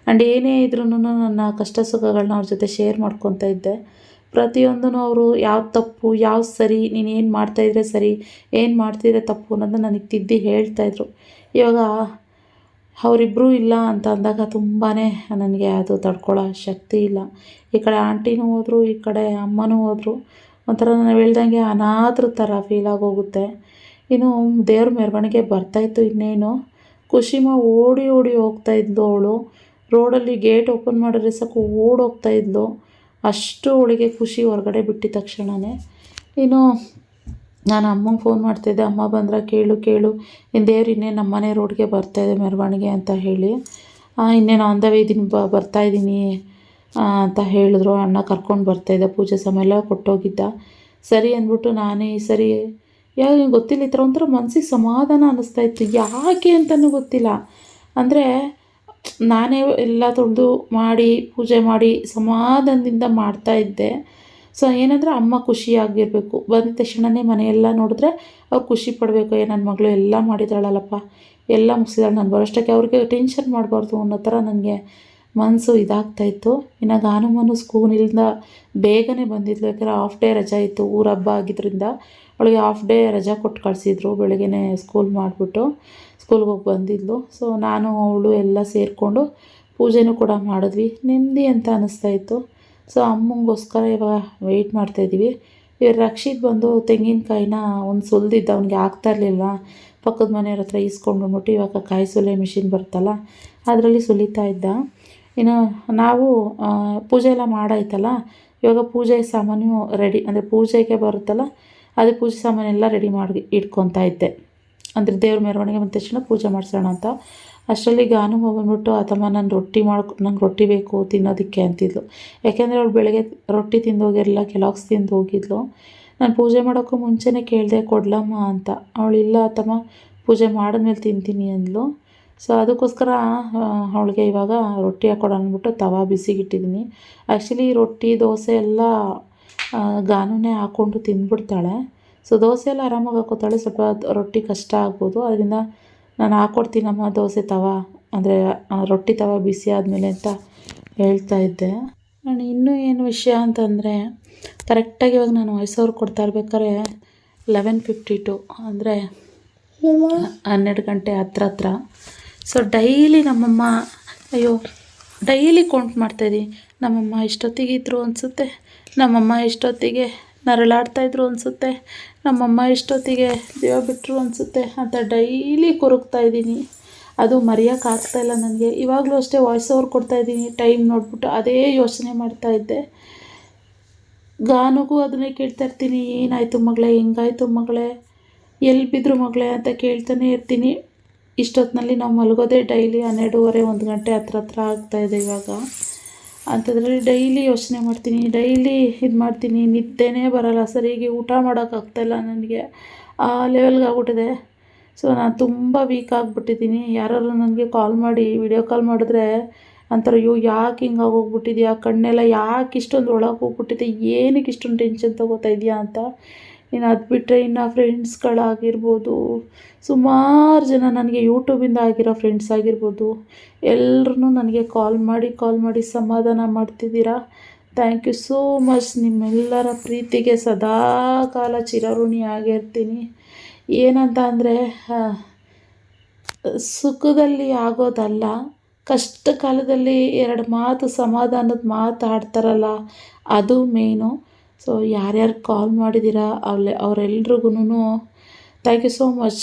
ಆ್ಯಂಡ್ ಏನೇ ಇದ್ರೂ ನನ್ನ ಕಷ್ಟ ಸುಖಗಳನ್ನ ಅವ್ರ ಜೊತೆ ಶೇರ್ ಮಾಡ್ಕೊತಾ ಇದ್ದೆ. ಪ್ರತಿಯೊಂದೂ ಅವರು ಯಾವ ತಪ್ಪು, ಯಾವ ಸರಿ, ನೀನು ಏನು ಮಾಡ್ತಾಯಿದ್ರೆ ಸರಿ, ಏನು ಮಾಡ್ತಿದ್ರೆ ತಪ್ಪು ಅನ್ನೋದನ್ನ ನನಗೆ ತಿದ್ದಿ ಹೇಳ್ತಾಯಿದ್ರು ಇವಾಗ ಅವರಿಬ್ಬರೂ ಇಲ್ಲ ಅಂತ ಅಂದಾಗ ತುಂಬಾ ನನಗೆ ಅದು ತಡ್ಕೊಳ್ಳೋ ಶಕ್ತಿ ಇಲ್ಲ. ಈ ಕಡೆ ಆಂಟಿನೂ ಹೋದರು, ಈ ಕಡೆ ಅಮ್ಮನೂ ಹೋದರು. ಒಂಥರ ನಾನು ಹೇಳ್ದಂಗೆ ಅನಾಥರ ಥರ ಫೀಲ್ ಆಗೋಗುತ್ತೆ. ಇನ್ನು ದೇವ್ರ ಮೆರವಣಿಗೆ ಬರ್ತಾಯಿತ್ತು ಇನ್ನೇನು. ಖುಷಿಮ ಓಡಿ ಓಡಿ ಹೋಗ್ತಾ ಇದ್ಲು ಅವಳು. ರೋಡಲ್ಲಿ ಗೇಟ್ ಓಪನ್ ಮಾಡಿದ್ರೆ ಸಾಕು ಓಡೋಗ್ತಾ ಇದ್ಲು. ಅಷ್ಟು ಅವಳಿಗೆ ಖುಷಿ ಹೊರಗಡೆ ಬಿಟ್ಟಿದ ತಕ್ಷಣವೇ ಇನ್ನು ನಾನು ಅಮ್ಮಂಗೆ ಫೋನ್ ಮಾಡ್ತಿದ್ದೆ, ಅಮ್ಮ ಬಂದ್ರೆ ಕೇಳು ಕೇಳು ಇನ್ನು ದೇವ್ರು ಇನ್ನೇನು ನಮ್ಮನೆ ರೋಡ್ಗೆ ಬರ್ತಾಯಿದೆ ಮೆರವಣಿಗೆ ಅಂತ ಹೇಳಿ ಇನ್ನೇನು ಆನ್ ದ ವೇ ಇದೀನಿ ಬ ಬರ್ತಾಯಿದ್ದೀನಿ ಅಂತ ಹೇಳಿದ್ರು, ಅಣ್ಣ ಕರ್ಕೊಂಡು ಬರ್ತಾಯಿದ್ದೆ ಪೂಜೆ ಸಮಯ ಎಲ್ಲ ಕೊಟ್ಟೋಗಿದ್ದ. ಸರಿ ಅಂದ್ಬಿಟ್ಟು ನಾನೇ ಸರಿ ಯಾಕೆ ಗೊತ್ತಿಲ್ಲ ಈ ಥರ ಒಂಥರ ಮನಸ್ಸಿಗೆ ಸಮಾಧಾನ ಅನ್ನಿಸ್ತಾ ಇತ್ತು, ಯಾಕೆ ಅಂತಲೂ ಗೊತ್ತಿಲ್ಲ. ಅಂದರೆ ನಾನೇ ಎಲ್ಲ ತೊಳೆದು ಮಾಡಿ, ಪೂಜೆ ಮಾಡಿ ಸಮಾಧಾನದಿಂದ ಮಾಡ್ತಾ ಇದ್ದೆ. ಸೊ ಏನಂದರೆ ಅಮ್ಮ ಖುಷಿಯಾಗಿರಬೇಕು ಬಂದ ತಕ್ಷಣವೇ ಮನೆಯೆಲ್ಲ ನೋಡಿದ್ರೆ ಅವ್ರು ಖುಷಿ ಪಡಬೇಕು, ಏ ನನ್ನ ಮಗಳು ಎಲ್ಲ ಮಾಡಿದಾಳಲ್ಲಪ್ಪ ಎಲ್ಲ ಮುಗಿಸಿದಾಳೆ ನಾನು ಬರೋಷ್ಟಕ್ಕೆ ಅವ್ರಿಗೆ ಟೆನ್ಷನ್ ಮಾಡಬಾರ್ದು ಅನ್ನೋ ಥರ ನನಗೆ ಮನಸ್ಸು ಇದಾಗ್ತಾಯಿತ್ತು ಇನ್ನು ಗಾನಮ್ಮನು ಸ್ಕೂಲಿಂದ ಬೇಗನೆ ಬಂದಿದ್ದು ಯಾಕಂದರೆ ಹಾಫ್ ಡೇ ರಜಾ ಇತ್ತು ಊರ ಹಬ್ಬ ಆಗಿದ್ದರಿಂದ ಅವಳಿಗೆ ಹಾಫ್ ಡೇ ರಜಾ ಕೊಟ್ಟು ಕಳಿಸಿದ್ರು ಬೆಳಗ್ಗೆ ಸ್ಕೂಲ್ ಮಾಡಿಬಿಟ್ಟು. ಸ್ಕೂಲ್ಗೆ ಹೋಗಿ ಬಂದಿದ್ಲು. ಸೊ ನಾನು, ಅವಳು ಎಲ್ಲ ಸೇರಿಕೊಂಡು ಪೂಜೆನೂ ಕೂಡ ಮಾಡಿದ್ವಿ. ನೆಮ್ಮದಿ ಅಂತ ಅನ್ನಿಸ್ತಾ ಇತ್ತು. ಸೊ ಅಮ್ಮಂಗೋಸ್ಕರ ಇವಾಗ ವೆಯ್ಟ್ ಮಾಡ್ತಾಯಿದ್ದೀವಿ ಇವ್ರು ರಕ್ಷಿತ್ ಬಂದು ತೆಂಗಿನಕಾಯಿನ ಒಂದು ಸುಲ್ದಿದ್ದ ಅವ್ನಿಗೆ ಆಗ್ತಾ ಇರಲಿಲ್ಲ. ಪಕ್ಕದ ಮನೆಯವ್ರ ಹತ್ರ ಈಸ್ಕೊಂಡು ಬಂದ್ಬಿಟ್ಟು ಇವಾಗ ಕಾಯಿ ಸುಲೆ ಮಿಷಿನ್ ಬರುತ್ತಲ್ಲ, ಅದರಲ್ಲಿ ಸುಲಿತಾ ಇದ್ದ. ಇನ್ನು ನಾವು ಪೂಜೆ ಎಲ್ಲ ಮಾಡಾಯ್ತಲ್ಲ, ಇವಾಗ ಪೂಜೆ ಸಾಮಾನು ರೆಡಿ ಅಂದರೆ ಪೂಜೆಗೆ ಬರುತ್ತಲ್ಲ, ಅದೇ ಪೂಜೆ ಸಾಮಾನೆಲ್ಲ ರೆಡಿ ಮಾಡಿ ಇಟ್ಕೊತಾ ಇದ್ದೆ. ಅಂದರೆ ದೇವ್ರ ಮೆರವಣಿಗೆ ಬಂದ ತಕ್ಷಣ ಪೂಜೆ ಮಾಡಿಸೋಣ ಅಂತ. ಅಷ್ಟರಲ್ಲಿ ಗಾನು ಬಂದ್ಬಿಟ್ಟು ಆತಮ್ಮ ನಾನು ರೊಟ್ಟಿ ಮಾಡ್ಕೊ, ನಂಗೆ ರೊಟ್ಟಿ ಬೇಕು ತಿನ್ನೋದಕ್ಕೆ ಅಂತಿದ್ಲು. ಯಾಕೆಂದರೆ ಅವಳು ಬೆಳಗ್ಗೆ ರೊಟ್ಟಿ ತಿಂದು ಹೋಗಿರಲಿಲ್ಲ ಕೆಲಾಕ್ಸ್ ತಿಂದು ಹೋಗಿದ್ಲು. ನಾನು ಪೂಜೆ ಮಾಡೋಕ್ಕೂ ಮುಂಚೆನೇ ಕೇಳಿದೆ, ಕೊಡ್ಲಮ್ಮ ಅಂತ. ಅವಳು, ಇಲ್ಲ ಆತಮ್ಮ ಪೂಜೆ ಮಾಡಿದ್ಮೇಲೆ ತಿಂತೀನಿ ಅಂದ್ಲು. ಸೊ ಅದಕ್ಕೋಸ್ಕರ ಅವಳಿಗೆ ಇವಾಗ ರೊಟ್ಟಿ ಹಾಕ್ಕೊಡ ಅಂದ್ಬಿಟ್ಟು ತವಾ ಬಿಸಿಗಿಟ್ಟಿದ್ದೀನಿ ಆ್ಯಕ್ಚುಲಿ ರೊಟ್ಟಿ, ದೋಸೆ ಎಲ್ಲ ಗಾನುನೇ ಹಾಕ್ಕೊಂಡು ತಿಂದ್ಬಿಡ್ತಾಳೆ. ಸೊ ದೋಸೆ ಎಲ್ಲ ಆರಾಮಾಗಿ ಹಾಕೋತಾಳೆ. ಸ್ವಲ್ಪ ರೊಟ್ಟಿ ಕಷ್ಟ ಆಗ್ಬೋದು. ಅದರಿಂದ ನಾನು ಹಾಕ್ಕೊಡ್ತೀನಮ್ಮ ದೋಸೆ ತವ. ಅಂದರೆ ರೊಟ್ಟಿ ತವ ಬಿಸಿ ಆದಮೇಲೆ ಅಂತ ಹೇಳ್ತಾ ಇದ್ದೆ. ನಾನು ಇನ್ನೂ ಏನು ವಿಷಯ ಅಂತಂದರೆ ಕರೆಕ್ಟಾಗಿ ಇವಾಗ ನಾನು ವಾಯ್ಸ್ ಓವರ್ ಕೊಡ್ತಾ ಇರ್ಬೇಕಾದ್ರೆ ಲೆವೆನ್ ಫಿಫ್ಟಿ ಟು ಅಂದರೆ ಹನ್ನೆರಡು ಗಂಟೆ ಹತ್ರ ಹತ್ರ ಸೊ ಡೈಲಿ ನಮ್ಮಮ್ಮ, ಅಯ್ಯೋ ಡೈಲಿ ಕೌಂಟ್ ಮಾಡ್ತಾಯಿದ್ದಿ ನಮ್ಮಮ್ಮ ಇಷ್ಟೊತ್ತಿಗೆ ಇದ್ರು ಅನಿಸುತ್ತೆ. ನಮ್ಮಮ್ಮ ಇಷ್ಟೊತ್ತಿಗೆ ನರಳಾಡ್ತಾಯಿದ್ರು ಅನಿಸುತ್ತೆ. ನಮ್ಮಮ್ಮ ಇಷ್ಟೊತ್ತಿಗೆ ದೇವ ಬಿಟ್ಟರು ಅನಿಸುತ್ತೆ ಅಂತ ಡೈಲಿ ಕೊರಗ್ತಾ ಇದ್ದೀನಿ. ಅದು ಮರೆಯೋಕ್ಕಾಗ್ತಾಯಿಲ್ಲ ನನಗೆ. ಇವಾಗಲೂ ಅಷ್ಟೇ ವಾಯ್ಸ್ ಓವರ್ ಕೊಡ್ತಾಯಿದ್ದೀನಿ ಟೈಮ್ ನೋಡ್ಬಿಟ್ಟು ಅದೇ ಯೋಚನೆ ಮಾಡ್ತಾ ಇದ್ದೆ. ಗಾನಗೂ ಅದನ್ನೇ ಕೇಳ್ತಾ ಇರ್ತೀನಿ, ಏನಾಯಿತು ಮಗಳೇ, ಹೆಂಗಾಯಿತು ಮಗಳೇ ಎಲ್ಲಿ ಬಿದ್ರು ಮಗಳೇ ಅಂತ ಕೇಳ್ತಾನೆ ಇರ್ತೀನಿ. ಇಷ್ಟೊತ್ತಿನಲ್ಲಿ ನಾವು ಮಲಗೋದೇ ಡೈಲಿ ಹನ್ನೆರಡೂವರೆ, ಒಂದು ಗಂಟೆ ಹತ್ರ ಹತ್ರ ಆಗ್ತಾಯಿದೆ ಇವಾಗ. ಅಂಥದ್ರಲ್ಲಿ ಡೈಲಿ ಯೋಚನೆ ಮಾಡ್ತೀನಿ ಡೈಲಿ ಇದು ಮಾಡ್ತೀನಿ, ನಿದ್ದೆನೇ ಬರಲ್ಲ, ಸರಿಯಾಗಿ ಊಟ ಮಾಡೋಕ್ಕಾಗ್ತಾಯಿಲ್ಲ ನನಗೆ. ಆ ಲೆವೆಲ್ಗೆ ಆಗ್ಬಿಟ್ಟಿದೆ. ಸೊ ನಾನು ತುಂಬ ವೀಕ್ ಆಗಿಬಿಟ್ಟಿದ್ದೀನಿ. ಯಾರು ನನಗೆ ಕಾಲ್ ಮಾಡಿ ವಿಡಿಯೋ ಕಾಲ್ ಮಾಡಿದ್ರೆ ಅಂತಾರೆ, ಅಯ್ಯೋ, ಯಾಕೆ ಹಿಂಗೆ ಆಗೋಗ್ಬಿಟ್ಟಿದ್ಯಾ? ಕಣ್ಣೆಲ್ಲ ಯಾಕೆ ಇಷ್ಟೊಂದು ಒಳಗೆ ಹೋಗ್ಬಿಟ್ಟಿದೆ? ಏನಕ್ಕೆ ಇಷ್ಟೊಂದು ಟೆನ್ಷನ್ ತೊಗೋತಾ ಇದೆಯಾ? ಅಂತ. ಇನ್ನು ಅದು ಬಿಟ್ಟರೆ ಇನ್ನು ಫ್ರೆಂಡ್ಸ್ಗಳಾಗಿರ್ಬೋದು ಸುಮಾರು ಜನ ನನಗೆ ಯೂಟ್ಯೂಬಿಂದ ಆಗಿರೋ ಫ್ರೆಂಡ್ಸ್ ಆಗಿರ್ಬೋದು. ಎಲ್ಲರೂ ನನಗೆ ಕಾಲ್ ಮಾಡಿ ಕಾಲ್ ಮಾಡಿ ಸಮಾಧಾನ ಮಾಡ್ತಿದ್ದೀರಾ? ಥ್ಯಾಂಕ್ ಯು ಸೋ ಮಚ್ ನಿಮ್ಮೆಲ್ಲರ ಪ್ರೀತಿಗೆ ಸದಾ ಕಾಲ ಚಿರಋಣಿ ಆಗಿರ್ತೀನಿ. ಏನಂತ ಅಂದರೆ ಸುಖದಲ್ಲಿ ಆಗೋದಲ್ಲ ಕಷ್ಟ ಕಾಲದಲ್ಲಿ ಎರಡು ಮಾತು ಸಮಾಧಾನದ ಮಾತಾಡ್ತಾರಲ್ಲ, ಅದು ಮೇನು ಸೊ ಯಾರ್ಯಾರು ಕಾಲ್ ಮಾಡಿದ್ದೀರಾ ಅವ್ಲೆ ಅವರೆಲ್ರಿಗೂ ಥ್ಯಾಂಕ್ ಯು ಸೋ ಮಚ್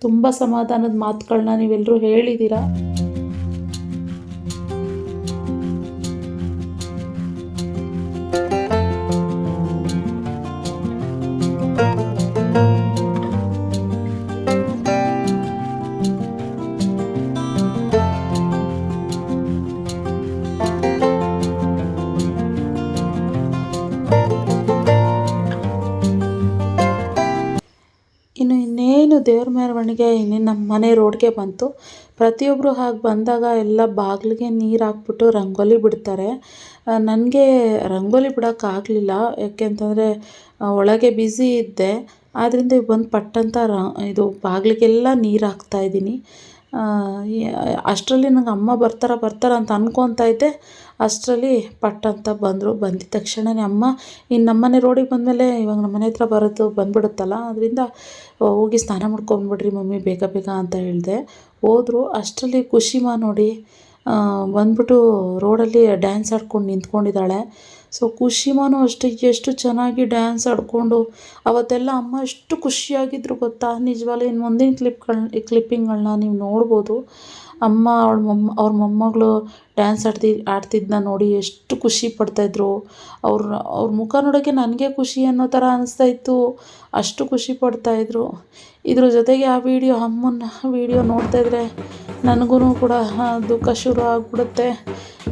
ತುಂಬ ಸಮಾಧಾನದ ಮಾತುಗಳನ್ನ ನೀವೆಲ್ಲರೂ ಹೇಳಿದ್ದೀರಾ ದೇವ್ರ ಮೆರವಣಿಗೆ ಇನ್ನೇನು ನಮ್ಮ ಮನೆ ರೋಡ್ಗೆ ಬಂತು. ಪ್ರತಿಯೊಬ್ಬರು ಹಾಗೆ ಬಂದಾಗ ಎಲ್ಲ ಬಾಗಿಲಿಗೆ ನೀರು ಹಾಕ್ಬಿಟ್ಟು ರಂಗೋಲಿ ಬಿಡ್ತಾರೆ. ನನಗೆ ರಂಗೋಲಿ ಬಿಡೋಕ್ಕಾಗಲಿಲ್ಲ ಯಾಕೆಂತಂದರೆ ಒಳಗೆ ಬ್ಯುಸಿ ಇದ್ದೆ. ಆದ್ದರಿಂದ ಬಂದು ಪಟ್ಟಂತ ರ, ಇದು ಬಾಗಿಲಿಗೆಲ್ಲ ನೀರು ಹಾಕ್ತಾಯಿದ್ದೀನಿ ಅಷ್ಟರಲ್ಲಿ ನಂಗೆ ಅಮ್ಮ ಬರ್ತಾರ ಬರ್ತಾರ ಅಂತ ಅನ್ಕೊತಾ ಇದ್ದೆ. ಅಷ್ಟರಲ್ಲಿ ಪಟ್ಟಂತ ಬಂದರು. ಬಂದಿದ ತಕ್ಷಣವೇ ಅಮ್ಮ ಇನ್ನು ನಮ್ಮನೆ ರೋಡಿಗೆ ಬಂದಮೇಲೆ ಇವಾಗ ನಮ್ಮನೆ ಹತ್ರ ಬರೋದು ಬಂದ್ಬಿಡುತ್ತಲ್ಲ. ಅದರಿಂದ ಹೋಗಿ ಸ್ನಾನ ಮಾಡ್ಕೊಂಡ್ಬಿಡ್ರಿ ಮಮ್ಮಿ, ಬೇಗ ಬೇಗ ಅಂತ ಹೇಳಿದೆ. ಹೋದರು, ಅಷ್ಟರಲ್ಲಿ ಖುಷಿಮಾ ನೋಡಿ ಬಂದ್ಬಿಟ್ಟು ರೋಡಲ್ಲಿ ಡ್ಯಾನ್ಸ್ ಆಡ್ಕೊಂಡು ನಿಂತ್ಕೊಂಡಿದ್ದಾಳೆ. ಸೊ ಖುಷಿಮಾನು ಅಷ್ಟೇ, ಎಷ್ಟು ಚೆನ್ನಾಗಿ ಡ್ಯಾನ್ಸ್ ಆಡಿಕೊಂಡು, ಅವತ್ತೆಲ್ಲ ಅಮ್ಮ ಎಷ್ಟು ಖುಷಿಯಾಗಿದ್ರು ಗೊತ್ತಾ? ನಿಜವಾಗ್ಲೂ ಇನ್ನು ಮುಂದಿನ ಕ್ಲಿಪ್ಗಳನ್ನ ಕ್ಲಿಪ್ಪಿಂಗ್ಗಳನ್ನ ನೀವು ನೋಡ್ಬೋದು. ಅಮ್ಮ, ಅವಳ ಮೊಮ್ಮ ಅವ್ರ ಮೊಮ್ಮಗಳು ಡ್ಯಾನ್ಸ್ ಆಡ್ತಿ ಆಡ್ತಿದ್ದನ್ನ ನೋಡಿ ಎಷ್ಟು ಖುಷಿ ಪಡ್ತಾಯಿದ್ರು. ಅವ್ರ ಅವ್ರ ಮುಖ ನೋಡೋಕ್ಕೆ ನನಗೆ ಖುಷಿ ಅನ್ನೋ ಥರ ಅನಿಸ್ತಾ ಇತ್ತು ಅಷ್ಟು ಖುಷಿ ಪಡ್ತಾಯಿದ್ರು. ಇದ್ರ ಜೊತೆಗೆ ಆ ವಿಡಿಯೋ ಅಮ್ಮನ ವಿಡಿಯೋ ನೋಡ್ತಾಯಿದ್ರೆ ನನಗೂ ಕೂಡ ದುಃಖ ಶುರು ಆಗಿಬಿಡುತ್ತೆ.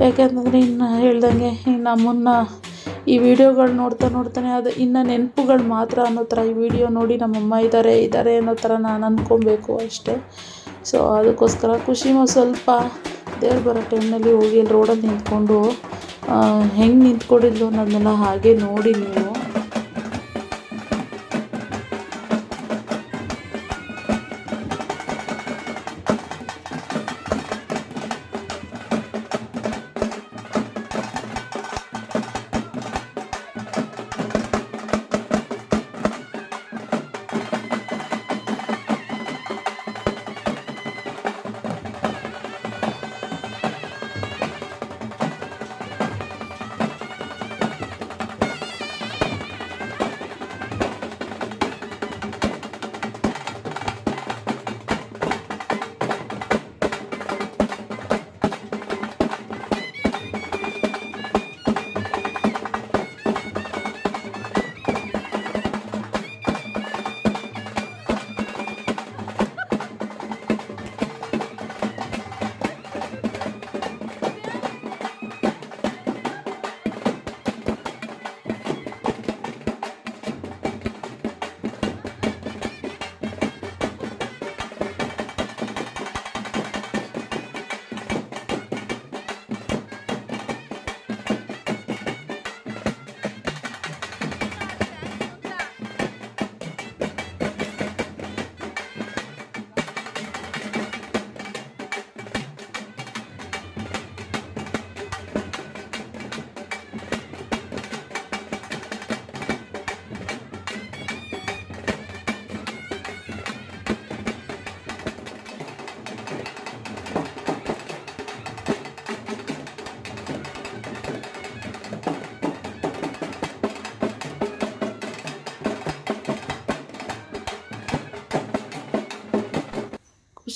ಯಾಕೆಂತಂದರೆ ಇನ್ನು ಹೇಳ್ದಂಗೆ, ಇನ್ನು ಅಮ್ಮನ್ನ ಈ ವಿಡಿಯೋಗಳು ನೋಡ್ತಾ ನೋಡ್ತಾನೆ ಅದು ಇನ್ನು ನೆನಪುಗಳು ಮಾತ್ರ ಅನ್ನೋ ಥರ ಈ ವಿಡಿಯೋ ನೋಡಿ ನಮ್ಮಮ್ಮ ಇದ್ದಾರೆ ಇದ್ದಾರೆ ಅನ್ನೋ ಥರ ನಾನು ಅಂದ್ಕೊಬೇಕು ಅಷ್ಟೇ. ಸೊ ಅದಕ್ಕೋಸ್ಕರ ಖುಷಿನೂ ಸ್ವಲ್ಪ. ದೇವ್ರು ಬರೋ ಟೈಮ್ನಲ್ಲಿ ಹೋಗಿ ಅಲ್ಲಿ ರೋಡಲ್ಲಿ ನಿಂತ್ಕೊಂಡು ಹೆಂಗೆ ನಿಂತ್ಕೊಂಡಿದ್ಲು ಅನ್ನೋದನ್ನೆಲ್ಲ ಹಾಗೆ ನೋಡಿ ನೀವು.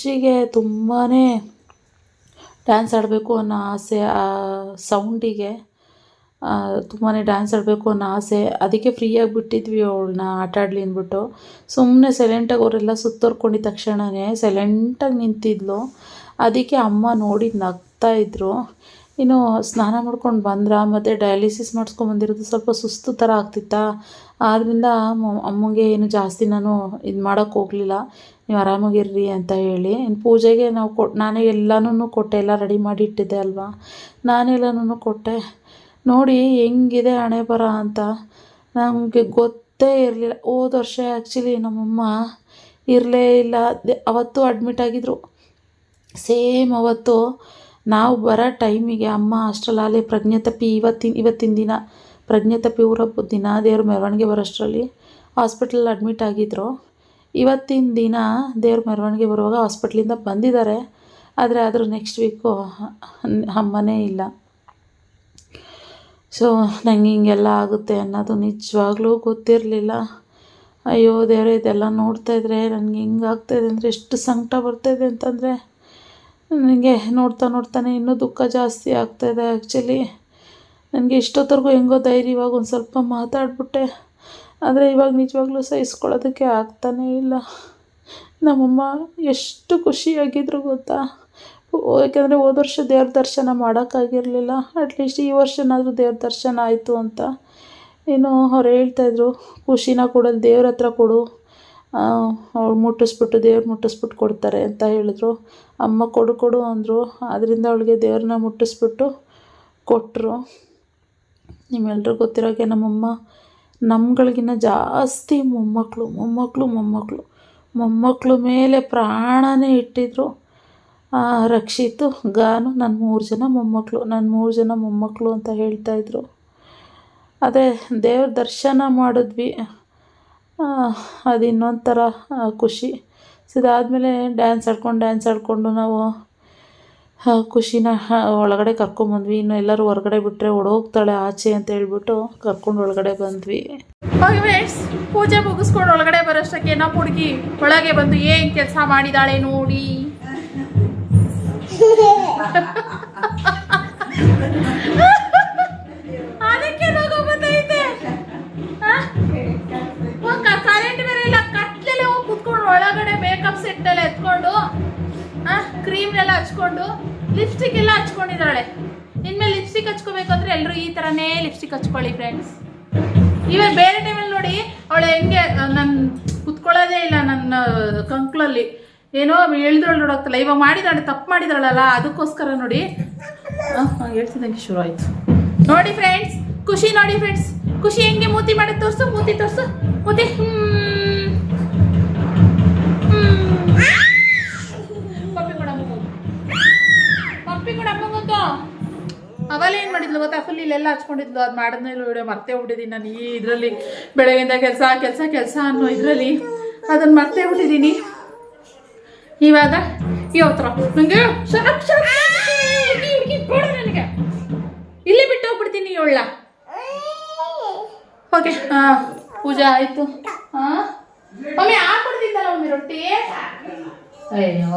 ಖುಷಿಗೆ ತುಂಬಾ ಡ್ಯಾನ್ಸ್ ಆಡಬೇಕು ಅನ್ನೋ ಆಸೆ, ಆ ಸೌಂಡಿಗೆ ತುಂಬಾ ಡ್ಯಾನ್ಸ್ ಆಡಬೇಕು ಅನ್ನೋ ಆಸೆ. ಅದಕ್ಕೆ ಫ್ರೀಯಾಗಿ ಬಿಟ್ಟಿದ್ವಿ ಅವಳನ್ನ ಆಟ ಅಂದ್ಬಿಟ್ಟು. ಸುಮ್ಮನೆ ಸೈಲೆಂಟಾಗಿ ಅವರೆಲ್ಲ ಸುತ್ತೋರ್ಕೊಂಡಿದ್ದ ತಕ್ಷಣವೇ ಸೈಲೆಂಟಾಗಿ ನಿಂತಿದ್ಲು. ಅದಕ್ಕೆ ಅಮ್ಮ ನೋಡಿ ನಗ್ತಾ ಇದ್ರು. ಇನ್ನು ಸ್ನಾನ ಮಾಡ್ಕೊಂಡು ಬಂದ್ರ? ಮತ್ತು ಡಯಾಲಿಸಿಸ್ ಮಾಡಿಸ್ಕೊಂಬಂದಿರೋದು ಸ್ವಲ್ಪ ಸುಸ್ತು ಥರ ಆಗ್ತಿತ್ತಾ? ಆದ್ದರಿಂದ ಅಮ್ಮಂಗೆ ಏನು ಜಾಸ್ತಿ ನಾನು ಇದು ಮಾಡೋಕ್ಕೆ ಹೋಗಲಿಲ್ಲ. ನೀವು ಆರಾಮಾಗಿರ್ರಿ ಅಂತ ಹೇಳಿ. ಇನ್ನು ಪೂಜೆಗೆ ನಾವು ಕೊ, ನಾನೇ ಎಲ್ಲನೂ ಕೊಟ್ಟೆ, ಎಲ್ಲ ರೆಡಿ ಮಾಡಿ ಇಟ್ಟಿದ್ದೆ ಅಲ್ವಾ? ನಾನೆಲ್ಲನೂ ಕೊಟ್ಟೆ. ನೋಡಿ ಹೆಂಗಿದೆ ಹಣೆ ಬರ ಅಂತ. ನಮಗೆ ಗೊತ್ತೇ ಇರಲಿಲ್ಲ. ಹೋದ ವರ್ಷ ಆ್ಯಕ್ಚುಲಿ ನಮ್ಮಮ್ಮ ಇರಲೇ ಇಲ್ಲ. ಅವತ್ತು ಅಡ್ಮಿಟ್ ಆಗಿದ್ರು. ಸೇಮ್ ಅವತ್ತು ನಾವು ಬರೋ ಟೈಮಿಗೆ ಅಮ್ಮ ಅಷ್ಟರಲ್ಲಿ ಪ್ರಜ್ಞೆ ತಪ್ಪಿ ಇವತ್ತಿನ ಇವತ್ತಿನ ದಿನ, ಪ್ರಜ್ಞೆ ತಪ್ಪಿ ಊರ ದಿನ ದೇವ್ರ ಮೆರವಣಿಗೆ ಬರೋಷ್ಟರಲ್ಲಿ ಹಾಸ್ಪಿಟ್ಲಲ್ಲಿ ಅಡ್ಮಿಟ್ ಆಗಿದ್ದರು ಇವತ್ತಿನ ದಿನ ದೇವ್ರ ಮೆರವಣಿಗೆ ಬರುವಾಗ ಹಾಸ್ಪಿಟ್ಲಿಂದ ಬಂದಿದ್ದಾರೆ. ಆದರೆ ಆದರೂ ನೆಕ್ಸ್ಟ್ ವೀಕು ಅಮ್ಮನೇ ಇಲ್ಲ. ಸೊ ನಂಗೆ ಹಿಂಗೆಲ್ಲ ಆಗುತ್ತೆ ಅನ್ನೋದು ನಿಜವಾಗ್ಲೂ ಗೊತ್ತಿರಲಿಲ್ಲ. ಅಯ್ಯೋ, ದೇವರೇ, ಇದೆಲ್ಲ ನೋಡ್ತಾ ಇದ್ರೆ ನನಗೆ ಹಿಂಗಾಗ್ತಾಯಿದೆ ಅಂದರೆ ಎಷ್ಟು ಸಂಕಟ ಬರ್ತಾಯಿದೆ ಅಂತಂದರೆ ನನಗೆ ನೋಡ್ತಾ ನೋಡ್ತಾನೆ ಇನ್ನೂ ದುಃಖ ಜಾಸ್ತಿ ಆಗ್ತಾಯಿದೆ ಆ್ಯಕ್ಚುಲಿ ನನಗೆ ಇಷ್ಟೊತ್ತರೆಗೂ ಹೆಂಗೋ ಧೈರ್ಯವಾಗಿ ಒಂದು ಸ್ವಲ್ಪ ಮಾತಾಡ್ಬಿಟ್ಟೆ. ಆದರೆ ಇವಾಗ ನಿಜವಾಗ್ಲೂ ಸಹಿಸ್ಕೊಳ್ಳೋದಕ್ಕೆ ಆಗ್ತಾನೇ ಇಲ್ಲ. ನಮ್ಮಮ್ಮ ಎಷ್ಟು ಖುಷಿಯಾಗಿದ್ರು ಗೊತ್ತಾ? ಯಾಕೆಂದರೆ ಹೋದ ವರ್ಷ ದೇವ್ರ ದರ್ಶನ ಮಾಡೋಕ್ಕಾಗಿರಲಿಲ್ಲ. ಅಟ್ಲೀಸ್ಟ್ ಈ ವರ್ಷನಾದರೂ ದೇವ್ರ ದರ್ಶನ ಆಯಿತು ಅಂತ. ಏನು ಅವ್ರು ಹೇಳ್ತಾಯಿದ್ರು ಖುಷಿನ ಕೊಡೋದು ದೇವ್ರ ಹತ್ರ ಕೊಡು. ಅವ್ಳು ಮುಟ್ಟಿಸ್ಬಿಟ್ಟು ದೇವ್ರು ಮುಟ್ಟಿಸ್ಬಿಟ್ಟು ಕೊಡ್ತಾರೆ ಅಂತ ಹೇಳಿದ್ರು. ಅಮ್ಮ ಕೊಡು ಕೊಡು ಅಂದರು. ಆದ್ದರಿಂದ ಅವಳಿಗೆ ದೇವ್ರನ್ನ ಮುಟ್ಟಿಸ್ಬಿಟ್ಟು ಕೊಟ್ಟರು ನಿಮ್ಮೆಲ್ರಿಗೂ ಗೊತ್ತಿರೋಗೆ ನಮ್ಮಮ್ಮ ನಮ್ಗಳಿಗಿನ್ನ ಜಾಸ್ತಿ ಮೊಮ್ಮಕ್ಕಳು ಮೊಮ್ಮಕ್ಕಳು ಮೊಮ್ಮಕ್ಕಳು ಮೊಮ್ಮಕ್ಕಳು ಮೇಲೆ ಪ್ರಾಣನೇ ಇಟ್ಟಿದ್ರು. ರಕ್ಷಿತು, ಗಾನು ನನ್ನ ಮೂರು ಜನ ಮೊಮ್ಮಕ್ಕಳು ನನ್ನ ಮೂರು ಜನ ಮೊಮ್ಮಕ್ಕಳು ಅಂತ ಹೇಳ್ತಾಯಿದ್ರು ಅದೇ, ದೇವ್ರ ದರ್ಶನ ಮಾಡಿದ್ವಿ. ಅದು ಇನ್ನೊಂಥರ ಖುಷಿ. ಸೊ ಇದಾದಮೇಲೆ ಡ್ಯಾನ್ಸ್ ಆಡ್ಕೊಂಡು ಡ್ಯಾನ್ಸ್ ಆಡಿಕೊಂಡು ನಾವು ಖುಷಿನ ಒಳಗಡೆ ಕರ್ಕೊಂಬಂದ್ವಿ ಇನ್ನು ಎಲ್ಲರೂ ಹೊರಗಡೆ ಬಿಟ್ಟರೆ ಓಡೋಗ್ತಾಳೆ ಆಚೆ ಅಂತ ಹೇಳ್ಬಿಟ್ಟು ಕರ್ಕೊಂಡು ಒಳಗಡೆ ಬಂದ್ವಿ. ಪೂಜೆ ಮುಗಿಸ್ಕೊಂಡು ಒಳಗಡೆ ಬರೋಷ್ಟಕ್ಕೆ ನಮ್ಮ ಹುಡುಗಿ ಒಳಗೆ ಬಂದು ಏನ್ ಕೆಲಸ ಮಾಡಿದಾಳೆ ನೋಡಿ. ಅದಕ್ಕೆ ಕರೆಂಟ್ ಬೇರೆ ಇಲ್ಲ. ಕಟ್ಲೆ ಹೋಗಿ ಕುತ್ಕೊಂಡು ಒಳಗಡೆ ಮೇಕಪ್ ಸೆಟ್ ಎಲ್ಲ ಎತ್ಕೊಂಡು ಕ್ರೀಮ್ ಎಲ್ಲ ಹಚ್ಕೊಂಡು ಲಿಪ್ಸ್ಟಿಕ್ ಎಲ್ಲ ಹಚ್ಕೊಂಡಿದ್ದಾಳೆ. ಇನ್ಮೇಲೆ ಲಿಪ್ಸ್ಟಿಕ್ ಲಿಪ್ಸ್ಟಿಕ್ ಹಚ್ಕೋಬೇಕು ಅಂದ್ರೆ ಎಲ್ಲರೂ ಈ ಥರನೇ ಲಿಪ್ಸ್ಟಿಕ್ ಹಚ್ಕೊಳ್ಳಿ ಫ್ರೆಂಡ್ಸ್ ಇವಾಗ ಬೇರೆ ಟೈಮಲ್ಲಿ ನೋಡಿ, ಅವಳು ಹೆಂಗೆ ನಾನು ಕುತ್ಕೊಳ್ಳೋದೇ ಇಲ್ಲ ನನ್ನ ಕಂಕ್ಳಲ್ಲಿ. ಏನೋ ಇಳಿದ್ರಳು ನೋಡೋಗ್ತಲ್ಲ ಇವಾಗ ಮಾಡಿದಾಳೆ, ತಪ್ಪು ಮಾಡಿದಾಳಲ್ಲ, ಅದಕ್ಕೋಸ್ಕರ ನೋಡಿ. ಹೇಳ್ತಿದ್ದಂಗೆ ಶುರು ಆಯ್ತು. ನೋಡಿ ಫ್ರೆಂಡ್ಸ್ ಖುಷಿ ನೋಡಿ ಫ್ರೆಂಡ್ಸ್ ಖುಷಿ ಹೆಂಗೆ ಮೂತಿ ಮಾಡಿ ತೋರಿಸು, ಮೂತಿ ತೋರ್ಸು, ಮೂತಿ, ಹ್ಮ್. ಮಾಡಿದ್ಲು ಗೊತ್ತಾ? ಫುಲ್ ಇಲ್ಲೆಲ್ಲ ಹಚ್ಕೊಂಡಿದ್ಲು. ಅದು ಮಾಡಿದ್ಮೇಲೆ ವಿಡಿಯೋ ಮರ್ತೇ ಬಿಟ್ಟಿದ್ದೀನಿ ನಾನು ಈ ಇದರಲ್ಲಿ. ಬೆಳಗಿಂದ ಕೆಲಸ ಕೆಲಸ ಕೆಲಸ ಅನ್ನೋ ಇದರಲ್ಲಿ. ಅದನ್ನು ಮರ್ತೇ ಬಿಟ್ಟಿದ್ದೀನಿ ಇವಾಗ ಹುಡುಗಿ ಕೊಡು ನನಗೆ. ಇಲ್ಲಿ ಬಿಟ್ಟು ಹೋಗ್ಬಿಡ್ತೀನಿ ಇವಳ ಓಕೆ ಪೂಜೆ ಆಯಿತು. ಹಾಂ ಮಮ್ಮಿ ಹಾಕ್ಬಿಡ್ತಿದ್ದಲ್ಲ ಮಮ್ಮಿ ರೊಟ್ಟಿ? ಅಯ್ಯೋ.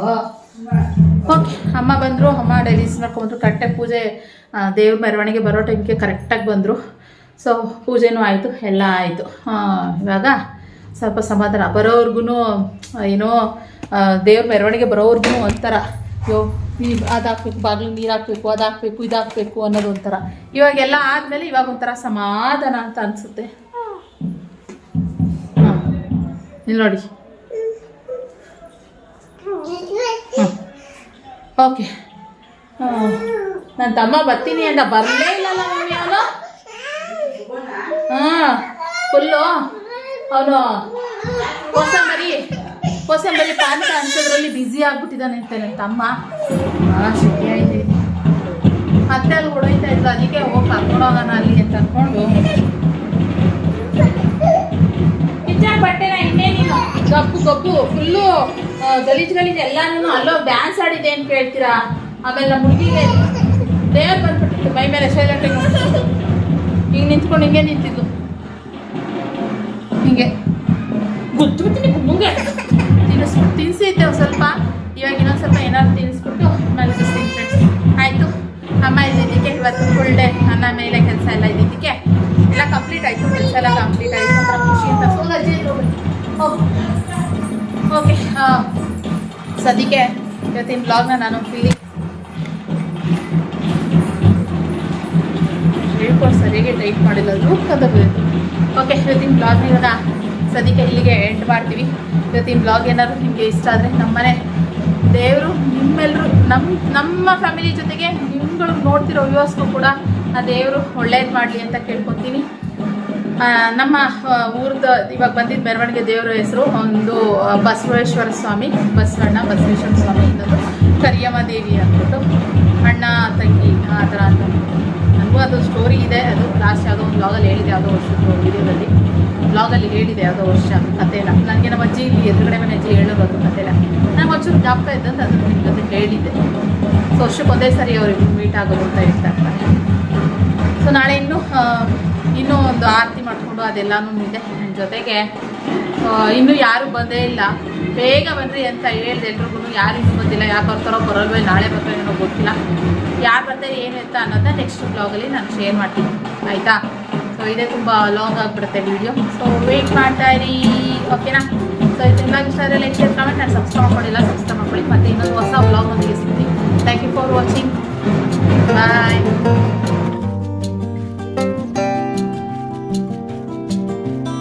ಓಕೆ, ಅಮ್ಮ ಬಂದರು, ಅಮ್ಮ ಡೈಲೀಸ್ ಮಾಡ್ಕೊಂಡ್ರು ಕಟ್ಟೆ ಪೂಜೆ ದೇವ್ರ ಮೆರವಣಿಗೆ ಬರೋ ಟೈಮ್ಗೆ ಕರೆಕ್ಟಾಗಿ ಬಂದರು. ಸೊ ಪೂಜೆನೂ ಆಯಿತು, ಎಲ್ಲ ಆಯಿತು. ಇವಾಗ ಸ್ವಲ್ಪ ಸಮಾಧಾನ. ಬರೋವ್ರಿಗೂ ಏನೋ ದೇವ್ರ ಮೆರವಣಿಗೆ ಬರೋವ್ರಿಗೂ ಒಂಥರ, ಯೋ, ಈ ಅದು ಹಾಕ್ಬೇಕು ಬಾಗಿಲು ನೀರು ಹಾಕ್ಬೇಕು ಅದು ಹಾಕ್ಬೇಕು ಇದು ಅನ್ನೋದು ಒಂಥರ. ಇವಾಗೆಲ್ಲ ಆದಮೇಲೆ ಇವಾಗ ಒಂಥರ ಸಮಾಧಾನ ಅಂತ ಅನಿಸುತ್ತೆ. ಇಲ್ಲಿ ನೋಡಿ. ಓಕೆ. ನನ್ನ ತಮ್ಮ ಬರ್ತೀನಿ ಅಂತ ಬರಲೇ ಇಲ್ಲಲ್ಲ ಮಮ್ಮಿ ಅವನು. ಹಾಂ ಫುಲ್ಲು ಅವನು ಕೋಸಂಬರಿ ಕೋಸಂಬರಿ ಪಾನಕ ಅನ್ಸೋದ್ರಲ್ಲಿ ಬ್ಯುಸಿ ಆಗ್ಬಿಟ್ಟಿದ್ದಾನೆ ಅಂತ ನನ್ನ ತಮ್ಮ. ಭಾಳ ಶಕ್ತಿ ಆಯ್ತು. ಮತ್ತೆ ಅಲ್ಲಿ ಹೊಡೋಯ್ತಾ ಅದಕ್ಕೆ ಹೋಗಿ ಕರ್ಕೊಂಡೋಗೋಣ ಅಲ್ಲಿ ಅಂತ ಅಂದ್ಕೊಂಡು. ಕಿಚನ್ ಇನ್ನೇ ನೀನು. ಗಬ್ಬು ಗಬ್ಬು. ಫುಲ್ಲು ಗಲೀಜ್ ಗಲೀಜ್ ಎಲ್ಲಾನು ಅಲ್ಲೋ ಡ್ಯಾನ್ಸ್ ಆಡಿದೆ ಅಂತ ಕೇಳ್ತೀರಾ ಆಮೇಲೆ ನಮ್ಮ ಹುಡುಗಿಗೆ ದೇವ್ರು ಬಂದ್ಬಿಟ್ಟಿತ್ತು, ಮೈ ಮೇಲೆ ಸೈಲೆಂಟ್ ಹಿಂಗೆ ನಿಂತ್ಕೊಂಡು ಹಿಂಗೆ ನಿಂತಿದ್ದು ಹಿಂಗೆ. ಗೊತ್ತು ಮುಂಗೆ ತಿನ್ನಿಸ್ ತಿನ್ನಿಸಿದ್ದೆ ಸ್ವಲ್ಪ. ಇವಾಗ ಇನ್ನೊಂದು ಸ್ವಲ್ಪ ಏನಾದ್ರು ತಿನ್ನಿಸ್ಬಿಟ್ಟು ನನಗೆ ಫ್ರೆಂಡ್ಸ್ ಆಯಿತು. ಅಮ್ಮ ಇದ್ದಿದ್ದಕ್ಕೆ ಇವತ್ತು ಫುಲ್ ಡೇ ಅನ್ನ ಮೇಲೆ ಕೆಲಸ ಎಲ್ಲ ಇದ್ದಿದ್ದಕ್ಕೆ. ಎಲ್ಲ ಕಂಪ್ಲೀಟ್ ಆಯಿತು. ಕೆಲಸ ಎಲ್ಲ ಕಂಪ್ಲೀಟ್ ಆಯಿತು. ಖುಷಿ ಅಂತ ಫುಲ್ ಅಜ್ಜಿ ಓಕೆ. ಸದ್ಯಕ್ಕೆ ಇವತ್ತಿನ ಬ್ಲಾಗ್ನ ನಾನು ಫೀಲಿಂಗ್ ಹೇಳ್ಕೊಂಡು ಸರಿಯಾಗಿ ಟೈಪ್ ಮಾಡಿಲ್ಲ ಅದು ಓಕೆ ಇವತ್ತಿನ ಬ್ಲಾಗ್ ಇವಾಗ ಸದ್ಯಕ್ಕೆ ಇಲ್ಲಿಗೆ ಎಂಡ್ ಮಾಡ್ತೀವಿ. ಇವತ್ತಿನ ಬ್ಲಾಗ್ ಏನಾದರೂ ನಿಮಗೆ ಇಷ್ಟ ಆದರೆ ನಮ್ಮನೆ ದೇವರು ನಿಮ್ಮೆಲ್ಲರೂ ನಮ್ಮ ನಮ್ಮ ಫ್ಯಾಮಿಲಿ ಜೊತೆಗೆ ನಿಮ್ಗಳು ನೋಡ್ತಿರೋ ವ್ಯೂವರ್ಸ್ಗೂ ಕೂಡ ಆ ದೇವರು ಒಳ್ಳೇದು ಮಾಡಲಿ ಅಂತ ಕೇಳ್ಕೊತೀನಿ. ನಮ್ಮ ಊರ್ದು ಇವಾಗ ಬಂದಿದ್ದ ಮೆರವಣಿಗೆ ದೇವರ ಹೆಸರು ಒಂದು ಬಸವೇಶ್ವರ ಸ್ವಾಮಿ, ಬಸವಣ್ಣ ಬಸವೇಶ್ವರ ಸ್ವಾಮಿ ಇನ್ನೊಂದು ಕರಿಯಮ್ಮ ದೇವಿ ಅಂದ್ಬಿಟ್ಟು ಅಣ್ಣ, ತಂಗಿ ಆ ಥರ ಅಂತ. ನನಗೂ ಅದು ಸ್ಟೋರಿ ಇದೆ. ಅದು ಲಾಸ್ಟ್ ಯಾವುದೋ ಒಂದು ಬ್ಲಾಗಲ್ಲಿ ಹೇಳಿದೆ ಯಾವುದೋ ವರ್ಷದ್ದು ವಿಡಿಯೋದಲ್ಲಿ ಬ್ಲಾಗಲ್ಲಿ ಹೇಳಿದೆ ಯಾವುದೋ ವರ್ಷ ಕಥೆನ. ನನಗೆ ನಮ್ಮ ಅಜ್ಜಿ ಇಲ್ಲಿ ಎದುರುಗಡೆ ಮನೆ ಅಜ್ಜಿ ಹೇಳೋದು ಅದು ಕಥೆನ. ಒಂಚೂರು ಜ್ಞಾಪಕ ಇದ್ದಂತ ಅದು ನಿಮ್ಮ ಜೊತೆ ಹೇಳಿದ್ದೆ. ಸೊ ವರ್ಷಕ್ಕೆ ಒಂದೇ ಸರಿ ಅವ್ರಿಗೆ ಮೀಟ್ ಆಗೋದು ಅಂತ ಹೇಳ್ತಾ ಇರ್ತಾರೆ ಸೊ ನಾಳೆ ಇನ್ನೂ ಇನ್ನೂ ಒಂದು ಆರತಿ ಮಾಡಿಕೊಂಡು ಅದೆಲ್ಲನೂ ಇದೆ. ನನ್ನ ಜೊತೆಗೆ ಇನ್ನೂ ಯಾರು ಬಂದೇ ಇಲ್ಲ. ಬೇಗ ಬನ್ನಿರಿ ಅಂತ ಹೇಳಿದೆ ಎಲ್ರಿಗೂ ಯಾರು ಇನ್ನೂ ಬಂದಿಲ್ಲ. ಯಾಕೆ ಬರ್ತಾರೋ ಬರೋಲ್ವೇ ನಾಳೆ ಬರ್ತಾರೋ ಏನೋ ಗೊತ್ತಿಲ್ಲ. ಯಾರು ಬರ್ತಾರೆ ಏನು ಅಂತ ಅನ್ನೋದನ್ನ ನೆಕ್ಸ್ಟ್ ಬ್ಲಾಗಲ್ಲಿ ನಾನು ಶೇರ್ ಮಾಡ್ತೀನಿ. ಆಯಿತಾ? ಸೊ ಇದೇ ತುಂಬ ಲಾಂಗ್ ಆಗಿಬಿಡುತ್ತೆ ವಿಡಿಯೋ ಸೊ ವೇಟ್ ಮಾಡ್ತಾ ಇರಿ. ಓಕೆನಾ ಸೊ ನಿಮಗೆ ಇಷ್ಟ ಆದರೆ ಲೈಕ್ ಶೇರ್ ಕಮೆಂಟ್ ನಾನು ಸಬ್ಸ್ಕ್ರೈಬ್ ಮಾಡಿಲ್ಲ ಸಬ್ಸ್ಕ್ರೈಬ್ ಮಾಡ್ಕೊಳ್ಳಿ. ಮತ್ತೆ ಇನ್ನೊಂದು ಹೊಸ ಬ್ಲಾಗ್ ಒಂದು ಸಿಗ್ತೀನಿ. Thank you for watching bye